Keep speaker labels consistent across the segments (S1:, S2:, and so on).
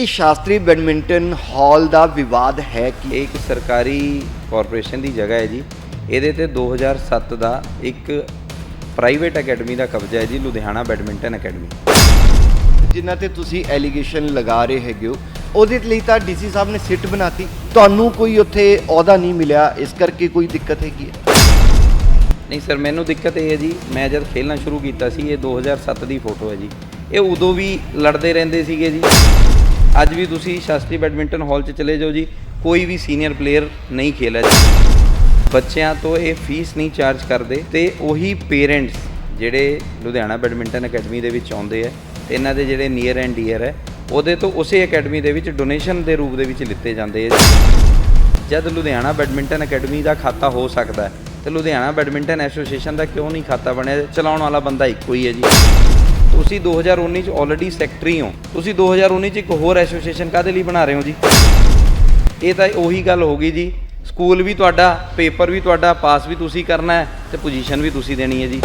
S1: ਇਹ ਸ਼ਾਸਤਰੀ ਬੈਡਮਿੰਟਨ ਹਾਲ ਦਾ ਵਿਵਾਦ ਹੈ ਕਿ
S2: ਇਹ ਇੱਕ ਸਰਕਾਰੀ ਕਾਰਪੋਰੇਸ਼ਨ ਦੀ ਜਗ੍ਹਾ ਹੈ ਜੀ। ਇਹਦੇ ਤੇ 2007 ਦਾ ਇੱਕ ਪ੍ਰਾਈਵੇਟ ਅਕੈਡਮੀ ਦਾ ਕਬਜ਼ਾ ਹੈ ਜੀ ਲੁਧਿਆਣਾ ਬੈਡਮਿੰਟਨ ਅਕੈਡਮੀ।
S1: ਜਿਨ੍ਹਾਂ ਤੇ ਤੁਸੀਂ ਐਲੀਗੇਸ਼ਨ ਲਗਾ ਰਹੇ ਹੈਗੇ ਹੋ। ਉਹਦੇ ਲਈ ਤਾਂ ਡੀਸੀ ਸਾਹਿਬ ਨੇ ਸਿੱਟ ਬਣਾਤੀ। ਤੁਹਾਨੂੰ ਕੋਈ ਉੱਥੇ ਅਹੁਦਾ ਨਹੀਂ ਮਿਲਿਆ। ਇਸ ਕਰਕੇ ਕੋਈ ਦਿੱਕਤ ਹੈਗੀ ਹੈ?
S2: ਨਹੀਂ ਸਰ ਮੈਨੂੰ ਦਿੱਕਤ ਇਹ ਹੈ ਜੀ ਮੈਂ ਜਦ ਖੇਲਣਾ ਸ਼ੁਰੂ ਕੀਤਾ ਸੀ ਇਹ 2007 ਦੀ ਫੋਟੋ ਹੈ ਜੀ। ਇਹ ਉਦੋਂ ਵੀ ਲੜਦੇ ਰਹਿੰਦੇ ਸੀਗੇ ਜੀ। ਅੱਜ ਵੀ ਤੁਸੀਂ ਸ਼ਾਸਤਰੀ ਬੈਡਮਿੰਟਨ ਹਾਲ 'ਚ ਚਲੇ ਜਾਓ ਜੀ, ਕੋਈ ਵੀ ਸੀਨੀਅਰ ਪਲੇਅਰ ਨਹੀਂ ਖੇਲਿਆ ਬੱਚਿਆਂ ਤੋਂ ਇਹ ਫੀਸ ਨਹੀਂ ਚਾਰਜ ਕਰਦੇ ਤੇ ਉਹੀ ਪੇਰੈਂਟਸ ਜਿਹੜੇ ਲੁਧਿਆਣਾ ਬੈਡਮਿੰਟਨ ਅਕੈਡਮੀ ਦੇ ਵਿੱਚ ਆਉਂਦੇ ਆ ਤੇ ਇਹਨਾਂ ਦੇ ਜਿਹੜੇ ਨੀਅਰ ਐਂਡ ਡੀਅਰ ਹੈ ਉਹਦੇ ਤੋਂ ਉਸੇ ਅਕੈਡਮੀ ਦੇ ਵਿੱਚ ਡੋਨੇਸ਼ਨ ਦੇ ਰੂਪ ਦੇ ਵਿੱਚ ਲਿੱਤੇ ਜਾਂਦੇ ਆ ਜਦ ਲੁਧਿਆਣਾ ਬੈਡਮਿੰਟਨ ਅਕੈਡਮੀ ਦਾ ਖਾਤਾ ਹੋ ਸਕਦਾ ਹੈ, ਤੇ ਲੁਧਿਆਣਾ ਬੈਡਮਿੰਟਨ ਐਸੋਸੀਏਸ਼ਨ ਦਾ ਕਿਉਂ ਨਹੀਂ ਖਾਤਾ ਬਣਿਆ? ਚਲਾਉਣ ਵਾਲਾ ਬੰਦਾ ਇੱਕੋ ਹੀ ਹੈ ਜੀ। ਤੁਸੀਂ 2019 ਚ ਆਲਰੇਡੀ ਸੈਕਟਰੀ ਹੋ। ਤੁਸੀਂ 2019 ਚ ਇੱਕ ਹੋਰ ਐਸੋਸੀਏਸ਼ਨ ਕਾਦੇ ਲਈ ਬਣਾ ਰਹੇ ਹੋ ਜੀ? ਇਹ ਤਾਂ ਉਹੀ ਗੱਲ ਹੋ ਗਈ ਜੀ। ਸਕੂਲ ਵੀ ਤੁਹਾਡਾ ਪੇਪਰ ਵੀ ਤੁਹਾਡਾ ਪਾਸ ਵੀ ਤੁਸੀਂ ਕਰਨਾ ਹੈ ਤੇ ਪੋਜੀਸ਼ਨ ਵੀ ਤੁਸੀਂ ਦੇਣੀ ਹੈ ਜੀ।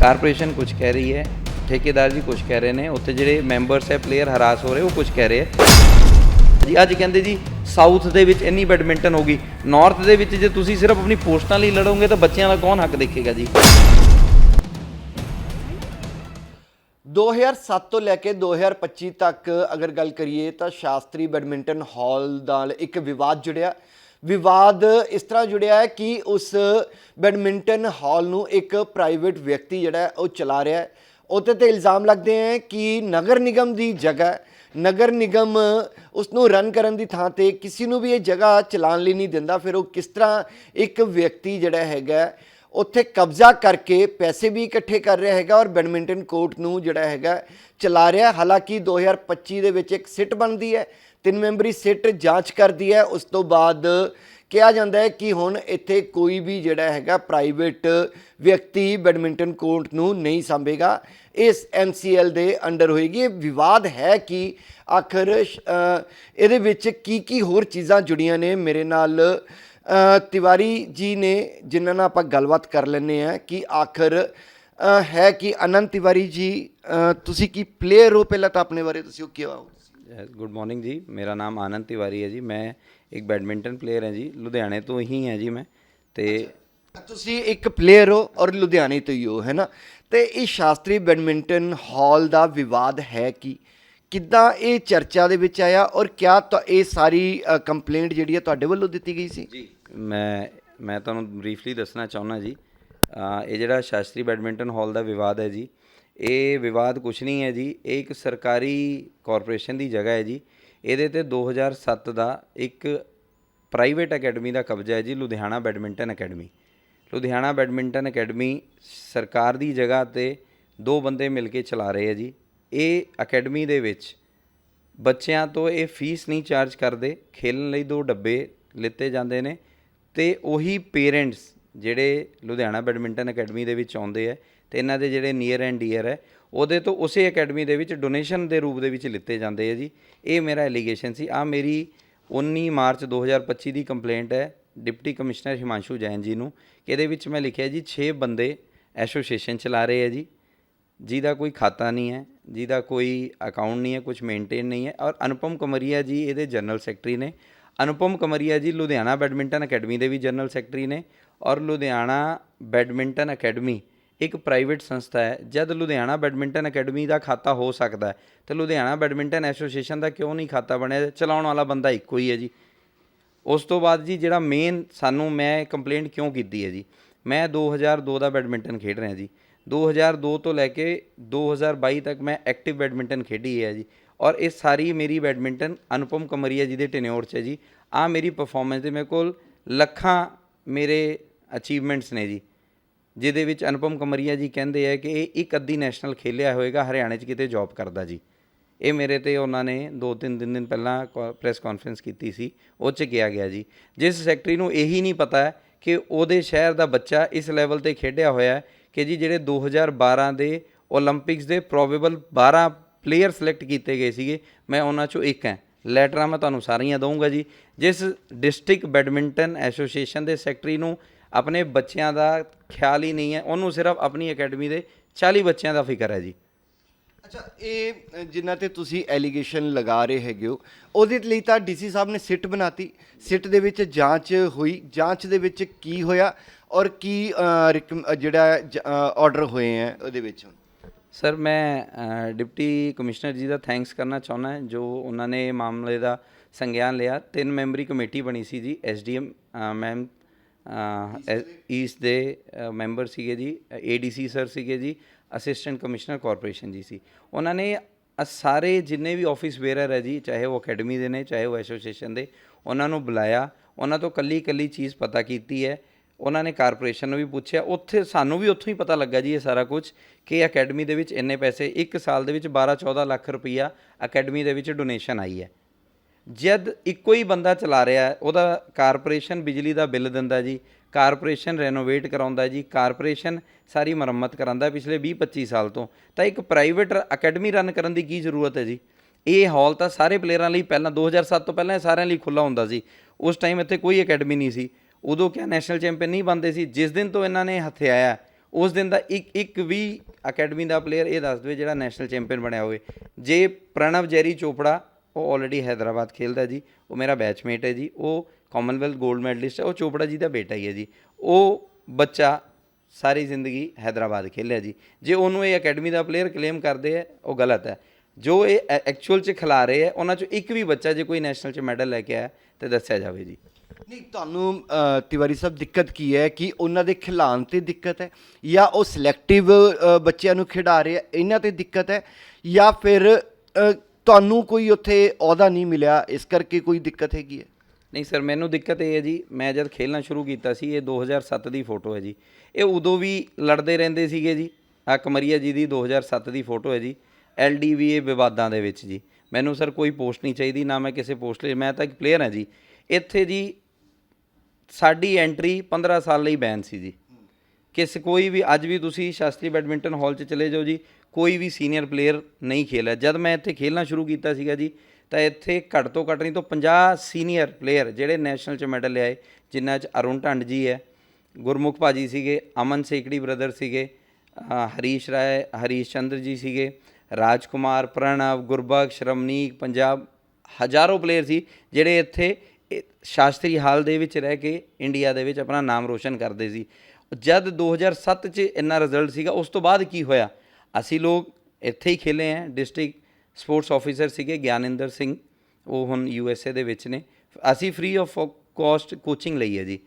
S2: ਕਾਰਪੋਰੇਸ਼ਨ ਕੁਝ ਕਹਿ ਰਹੀ ਹੈ, ਠੇਕੇਦਾਰ ਜੀ ਕੁਝ ਕਹਿ ਰਹੇ ਨੇ, ਉੱਥੇ ਜਿਹੜੇ ਮੈਂਬਰਸ ਹੈ ਪਲੇਅਰ ਹਰਾਸ ਹੋ ਰਹੇ, ਉਹ ਕੁਝ ਕਹਿ ਰਹੇ ਹੈ। ਜੀ ਅੱਜ ਕਹਿੰਦੇ ਜੀ ਸਾਊਥ ਦੇ ਵਿੱਚ ਇੰਨੀ ਬੈਡਮਿੰਟਨ ਹੋਗੀ ਨਾਰਥ ਦੇ ਵਿੱਚ ਜੇ ਤੁਸੀਂ ਸਿਰਫ ਆਪਣੀ ਪੋਸਟਾਂ ਲਈ ਲੜੋਗੇ ਤਾਂ ਬੱਚਿਆਂ ਦਾ ਕੌਣ ਹੱਕ ਦੇਖੇਗਾ ਜੀ?
S1: 2007 ਤੋਂ ਲੈ ਕੇ 2025 ਤੱਕ ਅਗਰ ਗੱਲ ਕਰੀਏ ਤਾਂ ਸ਼ਾਸਤਰੀ ਬੈਡਮਿੰਟਨ ਹਾਲ ਨਾਲ ਇੱਕ ਵਿਵਾਦ ਜੁੜਿਆ। ਵਿਵਾਦ ਇਸ ਤਰ੍ਹਾਂ ਜੁੜਿਆ ਹੈ ਕਿ ਉਸ ਬੈਡਮਿੰਟਨ ਹਾਲ ਨੂੰ ਇੱਕ ਪ੍ਰਾਈਵੇਟ ਵਿਅਕਤੀ ਜਿਹੜਾ ਉਹ ਚਲਾ ਰਿਹਾ ਹੈ। ਉਹਤੇ ਤੇ ਇਲਜ਼ਾਮ ਲੱਗਦੇ ਹੈ ਕਿ ਨਗਰ ਨਿਗਮ ਦੀ ਜਗ੍ਹਾ ਨਗਰ ਨਿਗਮ ਉਸ ਨੂੰ ਰਨ ਕਰਨ ਦੀ ਥਾਂ ਤੇ ਕਿਸੇ ਨੂੰ ਵੀ ਇਹ ਜਗ੍ਹਾ ਚਲਾਉਣ ਲਈ ਨਹੀਂ ਦਿੰਦਾ। ਫਿਰ ਉਹ ਕਿਸ ਤਰ੍ਹਾਂ ਇੱਕ ਵਿਅਕਤੀ ਜਿਹੜਾ ਹੈਗਾ ਉੱਥੇ ਕਬਜ਼ਾ ਕਰਕੇ ਪੈਸੇ ਵੀ ਇਕੱਠੇ ਕਰ ਰਿਹਾ ਹੈਗਾ ਔਰ ਬੈਡਮਿੰਟਨ ਕੋਰਟ ਨੂੰ ਜਿਹੜਾ ਹੈਗਾ ਚਲਾ ਰਿਹਾ। ਹਾਲਾਂਕਿ 2025 ਦੇ ਵਿੱਚ ਇੱਕ ਸਿੱਟ ਬਣਦੀ ਹੈ, ਤਿੰਨ ਮੈਂਬਰੀ ਸਿੱਟ ਜਾਂਚ ਕਰਦੀ ਹੈ। ਉਸ ਤੋਂ ਬਾਅਦ ਕਿਹਾ ਜਾਂਦਾ ਹੈ ਕਿ ਹੁਣ ਇੱਥੇ ਕੋਈ ਵੀ ਜਿਹੜਾ ਹੈਗਾ ਪ੍ਰਾਈਵੇਟ ਵਿਅਕਤੀ ਬੈਡਮਿੰਟਨ ਕੋਰਟ ਨੂੰ ਨਹੀਂ ਸੰਭੇਗਾ। ਇਸ MCL ਦੇ ਅੰਡਰ ਹੋਏਗੀ। ਇਹ ਵਿਵਾਦ ਹੈ ਕਿ ਆਖਰ ਇਹਦੇ ਵਿੱਚ ਕੀ ਕੀ ਹੋਰ ਚੀਜ਼ਾਂ ਜੁੜੀਆਂ ਨੇ? ਮੇਰੇ ਨਾਲ ਤਿਵਾਰੀ ਜੀ ਨੇ ਜਿਨ੍ਹਾਂ ਨਾਲ ਆਪਾਂ ਗੱਲਬਾਤ ਕਰ ਲੈਂਦੇ ਆ ਕਿ ਆਖਰ ਹੈ ਕਿ ਅਨੰਤ ਤਿਵਾਰੀ ਜੀ ਤੁਸੀਂ ਕੀ ਪਲੇਅਰ ਹੋ ਪਹਿਲਾਂ ਤਾਂ ਆਪਣੇ ਬਾਰੇ ਤੁਸੀਂ ਕੀ ਹੋ
S2: ਗੁੱਡ ਮਾਰਨਿੰਗ ਜੀ ਮੇਰਾ ਨਾਮ ਆਨੰਦ ਤਿਵਾਰੀ ਹੈ ਜੀ ਮੈਂ ਇੱਕ ਬੈਡਮਿੰਟਨ ਪਲੇਅਰ ਹਾਂ ਜੀ ਲੁਧਿਆਣੇ ਤੋਂ ਹੀ ਹਾਂ ਜੀ ਮੈਂ ਤੇ
S1: ਤੁਸੀਂ ਇੱਕ ਪਲੇਅਰ ਹੋ ਔਰ ਲੁਧਿਆਣੇ ਤੋਂ ਹੀ ਹੋ ਹੈ ਨਾ? ਤੇ ਇਹ ਸ਼ਾਸਤਰੀ ਬੈਡਮਿੰਟਨ ਹਾਲ ਦਾ ਵਿਵਾਦ ਹੈ ਕਿ? ਕਿੱਦਾਂ ਇਹ ਚਰਚਾ ਦੇ ਵਿੱਚ ਆਇਆ ਔਰ ਕਿਆ ਤੁ- ਇਹ ਸਾਰੀ ਕੰਪਲੇਂਟ ਜਿਹੜੀ ਹੈ ਤੁਹਾਡੇ ਵੱਲੋਂ ਦਿੱਤੀ ਗਈ ਸੀ?
S2: ਜੀ ਮੈਂ ਮੈਂ ਤੁਹਾਨੂੰ ਬਰੀਫਲੀ ਦੱਸਣਾ ਚਾਹੁੰਦਾ ਜੀ। ਇਹ ਜਿਹੜਾ ਸ਼ਾਸਤਰੀ ਬੈਡਮਿੰਟਨ ਹਾਲ ਦਾ ਵਿਵਾਦ ਹੈ ਜੀ, ਇਹ ਵਿਵਾਦ ਕੁਛ ਨਹੀਂ ਹੈ ਜੀ, ਇਹ ਇੱਕ ਸਰਕਾਰੀ ਕਾਰਪੋਰੇਸ਼ਨ ਦੀ ਜਗ੍ਹਾ ਹੈ ਜੀ। ਇਹਦੇ ਤੇ 2007 ਦਾ ਇੱਕ ਪ੍ਰਾਈਵੇਟ ਅਕੈਡਮੀ ਦਾ ਕਬਜ਼ਾ ਹੈ ਜੀ, Ludhiana badminton academy. Ludhiana badminton academy ਸਰਕਾਰ ਦੀ ਜਗ੍ਹਾ ਤੇ ਦੋ ਬੰਦੇ ਮਿਲ ਕੇ ਚਲਾ ਰਹੇ ਹੈ ਜੀ। ਇਹ ਅਕੈਡਮੀ ਦੇ ਵਿੱਚ ਬੱਚਿਆਂ ਤੋਂ ਇਹ ਫੀਸ ਨਹੀਂ ਚਾਰਜ ਕਰਦੇ, ਖੇਲਣ ਲਈ ਦੋ ਡੱਬੇ ਲਿੱਤੇ ਜਾਂਦੇ ਨੇ ਤੇ ਉਹੀ ਪੇਰੈਂਟਸ ਜਿਹੜੇ ਲੁਧਿਆਣਾ ਬੈਡਮਿੰਟਨ ਅਕੈਡਮੀ ਦੇ ਵਿੱਚ ਆਉਂਦੇ ਆ ਤੇ ਇਹਨਾਂ ਦੇ ਜਿਹੜੇ ਨੀਅਰ ਐਂਡ ਡੀਅਰ ਹੈ ਉਹਦੇ ਤੋਂ ਉਸੇ ਅਕੈਡਮੀ ਦੇ ਵਿੱਚ ਡੋਨੇਸ਼ਨ ਦੇ ਰੂਪ ਦੇ ਵਿੱਚ ਲਿੱਤੇ ਜਾਂਦੇ ਆ ਜੀ। ਇਹ ਮੇਰਾ ਐਲੀਗੇਸ਼ਨ ਸੀ। ਆ ਮੇਰੀ 19 ਮਾਰਚ 2025 ਦੀ ਕੰਪਲੇਂਟ ਹੈ ਡਿਪਟੀ ਕਮਿਸ਼ਨਰ ਹਿਮਾਂਸ਼ੂ ਜੈਨ ਜੀ ਨੂੰ, ਕਿ ਇਹਦੇ ਵਿੱਚ ਮੈਂ ਲਿਖਿਆ ਜੀ 6 ਬੰਦੇ ਐਸੋਸੀਏਸ਼ਨ ਚਲਾ ਰਹੇ ਆ ਜੀ। ਜਿਹਦਾ ਕੋਈ ਖਾਤਾ ਨਹੀਂ ਹੈ, ਜਿਹਦਾ ਕੋਈ ਅਕਾਊਂਟ ਨਹੀਂ ਹੈ ਕੁਝ ਮੇਨਟੇਨ ਨਹੀਂ ਹੈ ਔਰ ਅਨੁਪਮ ਕਮਰੀਆ ਜੀ, ਇਹਦੇ ਜਨਰਲ ਸੈਕਟਰੀ ਨੇ ਅਨੁਪਮ ਕਮਰੀਆ ਜੀ, ਲੁਧਿਆਣਾ ਬੈਡਮਿੰਟਨ ਅਕੈਡਮੀ ਦੇ ਵੀ ਜਨਰਲ ਸੈਕਟਰੀ ਨੇ ਔਰ ਲੁਧਿਆਣਾ ਬੈਡਮਿੰਟਨ ਅਕੈਡਮੀ ਇੱਕ ਪ੍ਰਾਈਵੇਟ ਸੰਸਥਾ ਹੈ। ਜਦ ਲੁਧਿਆਣਾ ਬੈਡਮਿੰਟਨ ਅਕੈਡਮੀ ਦਾ ਖਾਤਾ ਹੋ ਸਕਦਾ ਹੈ, ਤੇ ਲੁਧਿਆਣਾ ਬੈਡਮਿੰਟਨ ਐਸੋਸੀਏਸ਼ਨ ਦਾ ਕਿਉਂ ਨਹੀਂ ਖਾਤਾ ਬਣਿਆ? ਚਲਾਉਣ ਵਾਲਾ ਬੰਦਾ ਇੱਕੋ ਹੀ ਹੈ ਜੀ। ਉਸ ਤੋਂ ਬਾਅਦ ਜੀ, ਜਿਹੜਾ ਮੇਨ ਸਾਨੂੰ ਮੈਂ ਕੰਪਲੇਂਟ ਕਿਉਂ ਕੀਤੀ ਹੈ ਜੀ? ਮੈਂ 2002 ਦਾ ਬੈਡਮਿੰਟਨ ਖੇਡ ਰਿਹਾ ਜੀ। 2002 ਤੋਂ ਲੈ ਕੇ 2022 ਤੱਕ ਮੈਂ ਐਕਟਿਵ ਬੈਡਮਿੰਟਨ ਖੇਡੀ ਹੈ ਜੀ। ਔਰ ਇਹ ਸਾਰੀ ਮੇਰੀ ਬੈਡਮਿੰਟਨ ਅਨੁਪਮ ਕਮਰੀਆ ਜੀ ਦੇ ਟੈਨਿਓਰ 'ਚ ਹੈ ਜੀ। ਆ ਮੇਰੀ ਪਰਫਾਰਮੈਂਸ ਦੇ ਮੇਰੇ ਕੋਲ ਲੱਖਾਂ ਮੇਰੇ ਅਚੀਵਮੈਂਟਸ ਨੇ ਜੀ। ਜਿਹਦੇ ਵਿੱਚ ਅਨੁਪਮ ਕਮਰੀਆ ਜੀ ਕਹਿੰਦੇ ਆ ਕਿ ਇਹ ਇੱਕ ਅੱਧੀ ਨੈਸ਼ਨਲ ਖੇਲਿਆ ਹੋਵੇਗਾ ਹਰਿਆਣੇ 'ਚ ਕਿਤੇ ਜੌਬ ਕਰਦਾ ਜੀ। ਇਹ ਮੇਰੇ ਤੇ ਉਹਨਾਂ ਨੇ 2-3 ਦਿਨ ਦਿਨ ਪਹਿਲਾਂ ਪ੍ਰੈਸ ਕਾਨਫਰੰਸ ਕੀਤੀ ਸੀ, ਉਹ 'ਚ ਕਿਹਾ ਗਿਆ ਜੀ। ਜਿਸ ਸੈਕਟਰੀ ਨੂੰ ਇਹੀ ਨਹੀਂ ਪਤਾ ਹੈ ਕਿ ਉਹਦੇ ਸ਼ਹਿਰ ਦਾ ਬੱਚਾ ਇਸ ਲੈਵਲ ਤੇ ਖੇਡਿਆ ਹੋਇਆ ਕਿ ਜੀ ਜਿਹੜੇ 2012 ਦੇ 올림픽ਸ ਦੇ ਪ੍ਰੋਬੇਬਲ 12 ਪਲੇਅਰ ਸਿਲੈਕਟ ਕੀਤੇ ਗਏ ਸੀਗੇ ਮੈਂ ਉਹਨਾਂ ਚੋਂ ਇੱਕ ਹਾਂ। ਲੈਟਰਾਂ ਮੈਂ ਤੁਹਾਨੂੰ ਸਾਰੀਆਂ ਦਊਂਗਾ ਜੀ। ਜਿਸ ਡਿਸਟ੍ਰਿਕਟ ਬੈਡਮਿੰਟਨ ਐਸੋਸੀਏਸ਼ਨ ਦੇ ਸੈਕਟਰੀ ਨੂੰ ਆਪਣੇ ਬੱਚਿਆਂ ਦਾ ਖਿਆਲ ਹੀ ਨਹੀਂ ਹੈ ਉਹਨੂੰ ਸਿਰਫ ਆਪਣੀ ਅਕੈਡਮੀ ਦੇ 40 ਬੱਚਿਆਂ ਦਾ ਫਿਕਰ ਹੈ ਜੀ।
S1: ਅੱਛਾ ਇਹ ਅ, ਜਿਨ੍ਹਾਂ ਤੇ ਤੁਸੀਂ ਐਲੀਗੇਸ਼ਨ ਲਗਾ ਰਹੇ ਹੈਗੇ ਹੋ ਉਹਦੇ ਲਈ ਤਾਂ ਡੀਸੀ ਸਾਹਿਬ ਨੇ ਸਿੱਟ ਬਣਾਤੀ। ਸਿੱਟ ਦੇ ਵਿੱਚ ਜਾਂਚ ਹੋਈ। ਜਾਂਚ ਦੇ ਵਿੱਚ ਕੀ ਹੋਇਆ ਔਰ ਕੀ ਅ, ਜਿਹੜਾ ਆਰਡਰ ਹੋਏ ਹੈ ਉਹਦੇ ਵਿੱਚ?
S2: ਸਰ ਮੈਂ ਡਿਪਟੀ ਕਮਿਸ਼ਨਰ ਜੀ ਦਾ ਥੈਂਕਸ ਕਰਨਾ ਚਾਹੁੰਦਾ ਹਾਂ ਜੋ ਉਹਨਾਂ ਨੇ ਮਾਮਲੇ ਦਾ ਸੰਗਿਆਨ ਲਿਆ। ਤਿੰਨ ਮੈਂਬਰੀ ਕਮੇਟੀ ਬਣੀ ਸੀ ਜੀ ਐਸਡੀਐਮ ਮੈਮ ਈਸਟ ਦੇ। ਮੈਂਬਰ ਸੀਗੇ ਜੀ ਏਡੀਸੀ ਸਰ ਸੀਗੇ ਜੀ ਅਸਿਸਟੈਂਟ ਕਮਿਸ਼ਨਰ ਕਾਰਪੋਰੇਸ਼ਨ ਜੀ ਸੀ। ਉਹਨਾਂ ਨੇ ਸਾਰੇ ਜਿੰਨੇ ਵੀ ਆਫਿਸ ਬੇਅਰਰ ਹੈ ਜੀ ਚਾਹੇ ਉਹ ਅਕੈਡਮੀ ਦੇ ਨੇ ਚਾਹੇ ਉਹ ਐਸੋਸੀਏਸ਼ਨ ਦੇ ਉਹਨਾਂ ਨੂੰ ਬੁਲਾਇਆ। ਉਹਨਾਂ ਤੋਂ ਕੱਲੀ ਕੱਲੀ ਚੀਜ਼ ਪਤਾ ਕੀਤੀ ਹੈ। ਉਹਨਾਂ ਨੇ ਕਾਰਪੋਰੇਸ਼ਨ ਨੂੰ ਵੀ ਪੁੱਛਿਆ। ਉੱਥੇ ਸਾਨੂੰ ਵੀ ਉੱਥੋਂ ਹੀ ਪਤਾ ਲੱਗਾ ਜੀ ਇਹ ਸਾਰਾ ਕੁਝ ਕਿ ਅਕੈਡਮੀ ਦੇ ਵਿੱਚ ਇੰਨੇ ਪੈਸੇ, ਇੱਕ ਸਾਲ ਦੇ ਵਿੱਚ 12-14 ਲੱਖ ਰੁਪਈਆ ਅਕੈਡਮੀ ਦੇ ਵਿੱਚ ਡੋਨੇਸ਼ਨ ਆਈ ਹੈ। ਜਦ ਇੱਕੋ ਹੀ ਬੰਦਾ ਚਲਾ ਰਿਹਾ, ਉਹਦਾ ਕਾਰਪੋਰੇਸ਼ਨ ਬਿਜਲੀ ਦਾ ਬਿੱਲ ਦਿੰਦਾ ਜੀ, ਕਾਰਪੋਰੇਸ਼ਨ ਰੈਨੋਵੇਟ ਕਰਾਉਂਦਾ ਜੀ, ਕਾਰਪੋਰੇਸ਼ਨ ਸਾਰੀ ਮੁਰੰਮਤ ਕਰਾਉਂਦਾ ਪਿਛਲੇ 20-25 ਸਾਲ ਤੋਂ। ਤਾਂ ਇੱਕ ਪ੍ਰਾਈਵੇਟ ਅਕੈਡਮੀ ਰਨ ਕਰਨ ਦੀ ਕੀ ਜ਼ਰੂਰਤ ਹੈ ਜੀ? ਇਹ ਹਾਲ ਤਾਂ ਸਾਰੇ ਪਲੇਅਰਾਂ ਲਈ ਪਹਿਲਾਂ 2007 ਤੋਂ ਪਹਿਲਾਂ ਇਹ ਸਾਰਿਆਂ ਲਈ ਖੁੱਲਾ ਹੁੰਦਾ ਸੀ। ਉਸ ਟਾਈਮ ਇੱਥੇ ਕੋਈ ਅਕੈਡਮੀ ਨਹੀਂ ਸੀ। ਉਦੋਂ ਕਿਆ ਨੈਸ਼ਨਲ ਚੈਂਪੀਅਨ ਨਹੀਂ ਬਣਦੇ ਸੀ, ਜਿਸ ਦਿਨ ਤੋਂ ਇਹਨਾਂ ਨੇ ਹਥਿਆਇਆ ਉਸ ਦਿਨ ਦਾ ਇੱਕ ਇੱਕ ਵੀ ਅਕੈਡਮੀ ਦਾ ਪਲੇਅਰ ਇਹ ਦੱਸ ਦੇਵੇ ਜਿਹੜਾ ਨੈਸ਼ਨਲ ਚੈਂਪੀਅਨ ਬਣਿਆ ਹੋਵੇ। ਜੇ ਪ੍ਰਣਵ ਜੈਰੀ ਚੋਪੜਾ, ਉਹ ਆਲਰੇਡੀ ਹੈਦਰਾਬਾਦ ਖੇਲਦਾ ਜੀ, ਉਹ ਮੇਰਾ ਬੈਚਮੇਟ ਹੈ ਜੀ, ਉਹ ਕਾਮਨਵੈਲਥ 골ਡ ਮੈਡਲਿਸਟ ਹੈ, ਉਹ ਚੋਪੜਾ ਜੀ ਦਾ ਬੇਟਾ ਹੀ ਹੈ ਜੀ। ਉਹ ਬੱਚਾ ਸਾਰੀ ਜ਼ਿੰਦਗੀ ਹੈਦਰਾਬਾਦ ਖੇਲਿਆ ਜੀ। ਜੇ ਉਹਨੂੰ ਇਹ ਅਕੈਡਮੀ ਦਾ ਪਲੇਅਰ ਕਲੇਮ ਕਰਦੇ ਆ ਉਹ ਗਲਤ ਹੈ। ਜੋ ਇਹ ਐਕਚੁਅਲ ਚ ਖਿਲਾ ਰਹੇ ਹੈ, ਉਹਨਾਂ ਚੋਂ ਇੱਕ ਵੀ ਬੱਚਾ ਜੇ ਕੋਈ ਨੈਸ਼ਨਲ ਚ ਮੈਡਲ ਲੈ ਕੇ ਆਇਆ, ਤੇ ਦੱਸਿਆ ਜਾਵੇ ਜੀ।
S1: ਨਹੀਂ, ਤੁਹਾਨੂੰ ਤਿਵਾਰੀ ਸਾਹਿਬ ਦਿੱਕਤ ਕੀ ਹੈ ਕਿ ਉਹਨਾਂ ਦੇ ਖਿਲਾਣ ਤੇ ਦਿੱਕਤ ਹੈ ਜਾਂ ਉਹ ਸਿਲੈਕਟਿਵ ਬੱਚਿਆਂ ਨੂੰ ਖਿਡਾ ਰਹੇ ਆ, ਇਹਨਾਂ ਤੇ ਦਿੱਕਤ ਹੈ ਜਾਂ ਫਿਰ ਤੁਹਾਨੂੰ ਕੋਈ ਉੱਥੇ ਅਹੁਦਾ ਨਹੀਂ ਮਿਲਿਆ, ਇਸ ਕਰਕੇ ਕੋਈ ਦਿੱਕਤ ਹੈਗੀ ਹੈ?
S2: ਨਹੀਂ ਸਰ, ਮੈਨੂੰ ਦਿੱਕਤ ਇਹ ਹੈ ਜੀ, ਮੈਂ ਜਦ ਖੇਲਣਾ ਸ਼ੁਰੂ ਕੀਤਾ ਸੀ, ਇਹ 2007 ਦੀ ਫੋਟੋ ਹੈ ਜੀ। ਇਹ ਉਦੋਂ ਵੀ ਲੜਦੇ ਰਹਿੰਦੇ ਸੀਗੇ ਜੀ ਆ ਕਮਰੀਆ ਜੀ ਦੀ 2007 ਦੀ ਫੋਟੋ ਹੈ ਜੀ ਐਲਡੀਵੀਏ ਵਿਵਾਦਾਂ ਦੇ ਵਿੱਚ ਜੀ। ਮੈਨੂੰ ਸਰ ਕੋਈ ਪੋਸਟ ਨਹੀਂ ਚਾਹੀਦੀ, ਨਾ ਮੈਂ ਕਿਸੇ ਪੋਸਟ ਲਈ, ਮੈਂ ਤਾਂ ਇੱਕ ਪਲੇਅਰ ਹਾਂ ਜੀ। ਇੱਥੇ ਜੀ ਸਾਡੀ ਐਂਟਰੀ 15 ਸਾਲ ਲਈ ਬੈਨ ਸੀ ਜੀ। ਕਿਸ ਕੋਈ ਵੀ, ਅੱਜ ਵੀ ਤੁਸੀਂ ਸ਼ਾਸਤਰੀ ਬੈਡਮਿੰਟਨ ਹਾਲ 'ਚ ਚਲੇ ਜਾਓ ਜੀ, ਕੋਈ ਵੀ ਸੀਨੀਅਰ ਪਲੇਅਰ ਨਹੀਂ ਖੇਲਿਆ। ਜਦ ਮੈਂ ਇੱਥੇ ਖੇਲਣਾ ਸ਼ੁਰੂ ਕੀਤਾ ਸੀਗਾ ਜੀ, ਤਾਂ ਇੱਥੇ ਘੱਟ ਤੋਂ ਘੱਟ ਨਹੀਂ ਤੋਂ 50 ਸੀਨੀਅਰ ਪਲੇਅਰ ਜਿਹੜੇ ਨੈਸ਼ਨਲ 'ਚ ਮੈਡਲ ਲਿਆਏ, ਜਿਨ੍ਹਾਂ 'ਚ ਅਰੁਣ ਢੰਡ ਜੀ ਹੈ, ਗੁਰਮੁਖ ਭਾਜੀ ਸੀਗੇ, ਅਮਨ ਸੇਕੜੀ ਬ੍ਰਦਰ ਸੀਗੇ ਹਰੀਸ਼ ਰਾਏ, ਹਰੀਸ਼ ਚੰਦਰ ਜੀ ਸੀਗੇ, ਰਾਜਕੁਮਾਰ ਪ੍ਰਣਵ ਗੁਰਬਖ ਸ਼ਰਮਨੀਕ ਪੰਜਾਬ, ਹਜ਼ਾਰੋਂ ਪਲੇਅਰ ਸੀ, ਜਿਹੜੇ ਇੱਥੇ ਸ਼ਾਸਤਰੀ ਹਾਲ ਦੇ ਵਿੱਚ ਰਹਿ ਕੇ ਇੰਡੀਆ ਦੇ ਵਿੱਚ ਆਪਣਾ ਨਾਮ ਰੋਸ਼ਨ ਕਰਦੇ ਸੀ। ਜਦ 2007 ਚ ਇੰਨਾ ਰਿਜ਼ਲਟ ਸੀਗਾ, ਉਸ ਤੋਂ ਬਾਅਦ ਕੀ ਹੋਇਆ? ਅਸੀਂ ਲੋਕ ਇੱਥੇ ਹੀ ਖੇਲੇ ਆ ਡਿਸਟ੍ਰਿਕਟ ਸਪੋਰਟਸ ਆਫੀਸਰ ਸੀਗੇ ਗਿਆਨਿੰਦਰ ਸਿੰਘ, ਉਹ ਹੁਣ ਯੂ ਐਸ ਏ ਦੇ ਵਿੱਚ ਨੇ। ਅਸੀਂ ਫ੍ਰੀ ਆਫ ਕਾਸਟ ਕੋਚਿੰਗ ਲਈ ਹੈ ਜੀ।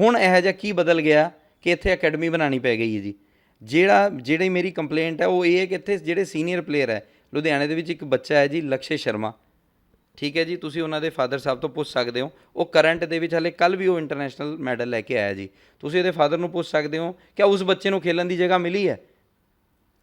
S2: ਹੁਣ ਇਹੋ ਜਿਹਾ ਕੀ ਬਦਲ ਗਿਆ ਕਿ ਇੱਥੇ ਅਕੈਡਮੀ ਬਣਾਉਣੀ ਪੈ ਗਈ ਹੈ ਜੀ। ਜਿਹੜਾ, ਜਿਹੜੀ ਮੇਰੀ ਕੰਪਲੇਂਟ ਹੈ, ਉਹ ਇਹ ਹੈ ਕਿ ਇੱਥੇ ਜਿਹੜੇ ਸੀਨੀਅਰ ਪਲੇਅਰ ਹੈ, ਲੁਧਿਆਣੇ ਦੇ ਵਿੱਚ ਇੱਕ ਬੱਚਾ ਹੈ ਜੀ, ਲਕਸ਼ੇ ਸ਼ਰਮਾ। ਠੀਕ ਹੈ ਜੀ, ਤੁਸੀਂ ਉਹਨਾਂ ਦੇ ਫਾਦਰ ਸਾਹਿਬ ਤੋਂ ਪੁੱਛ ਸਕਦੇ ਹੋ। ਉਹ ਕਰੰਟ ਦੇ ਵਿੱਚ ਹਲੇ ਕੱਲ ਵੀ ਉਹ ਇੰਟਰਨੈਸ਼ਨਲ ਮੈਡਲ ਲੈ ਕੇ ਆਇਆ ਜੀ। ਤੁਸੀਂ ਇਹਦੇ ਫਾਦਰ ਨੂੰ ਪੁੱਛ ਸਕਦੇ ਹੋ ਕਿ ਉਸ ਬੱਚੇ ਨੂੰ ਖੇਲਣ ਦੀ ਜਗ੍ਹਾ ਮਿਲੀ ਹੈ?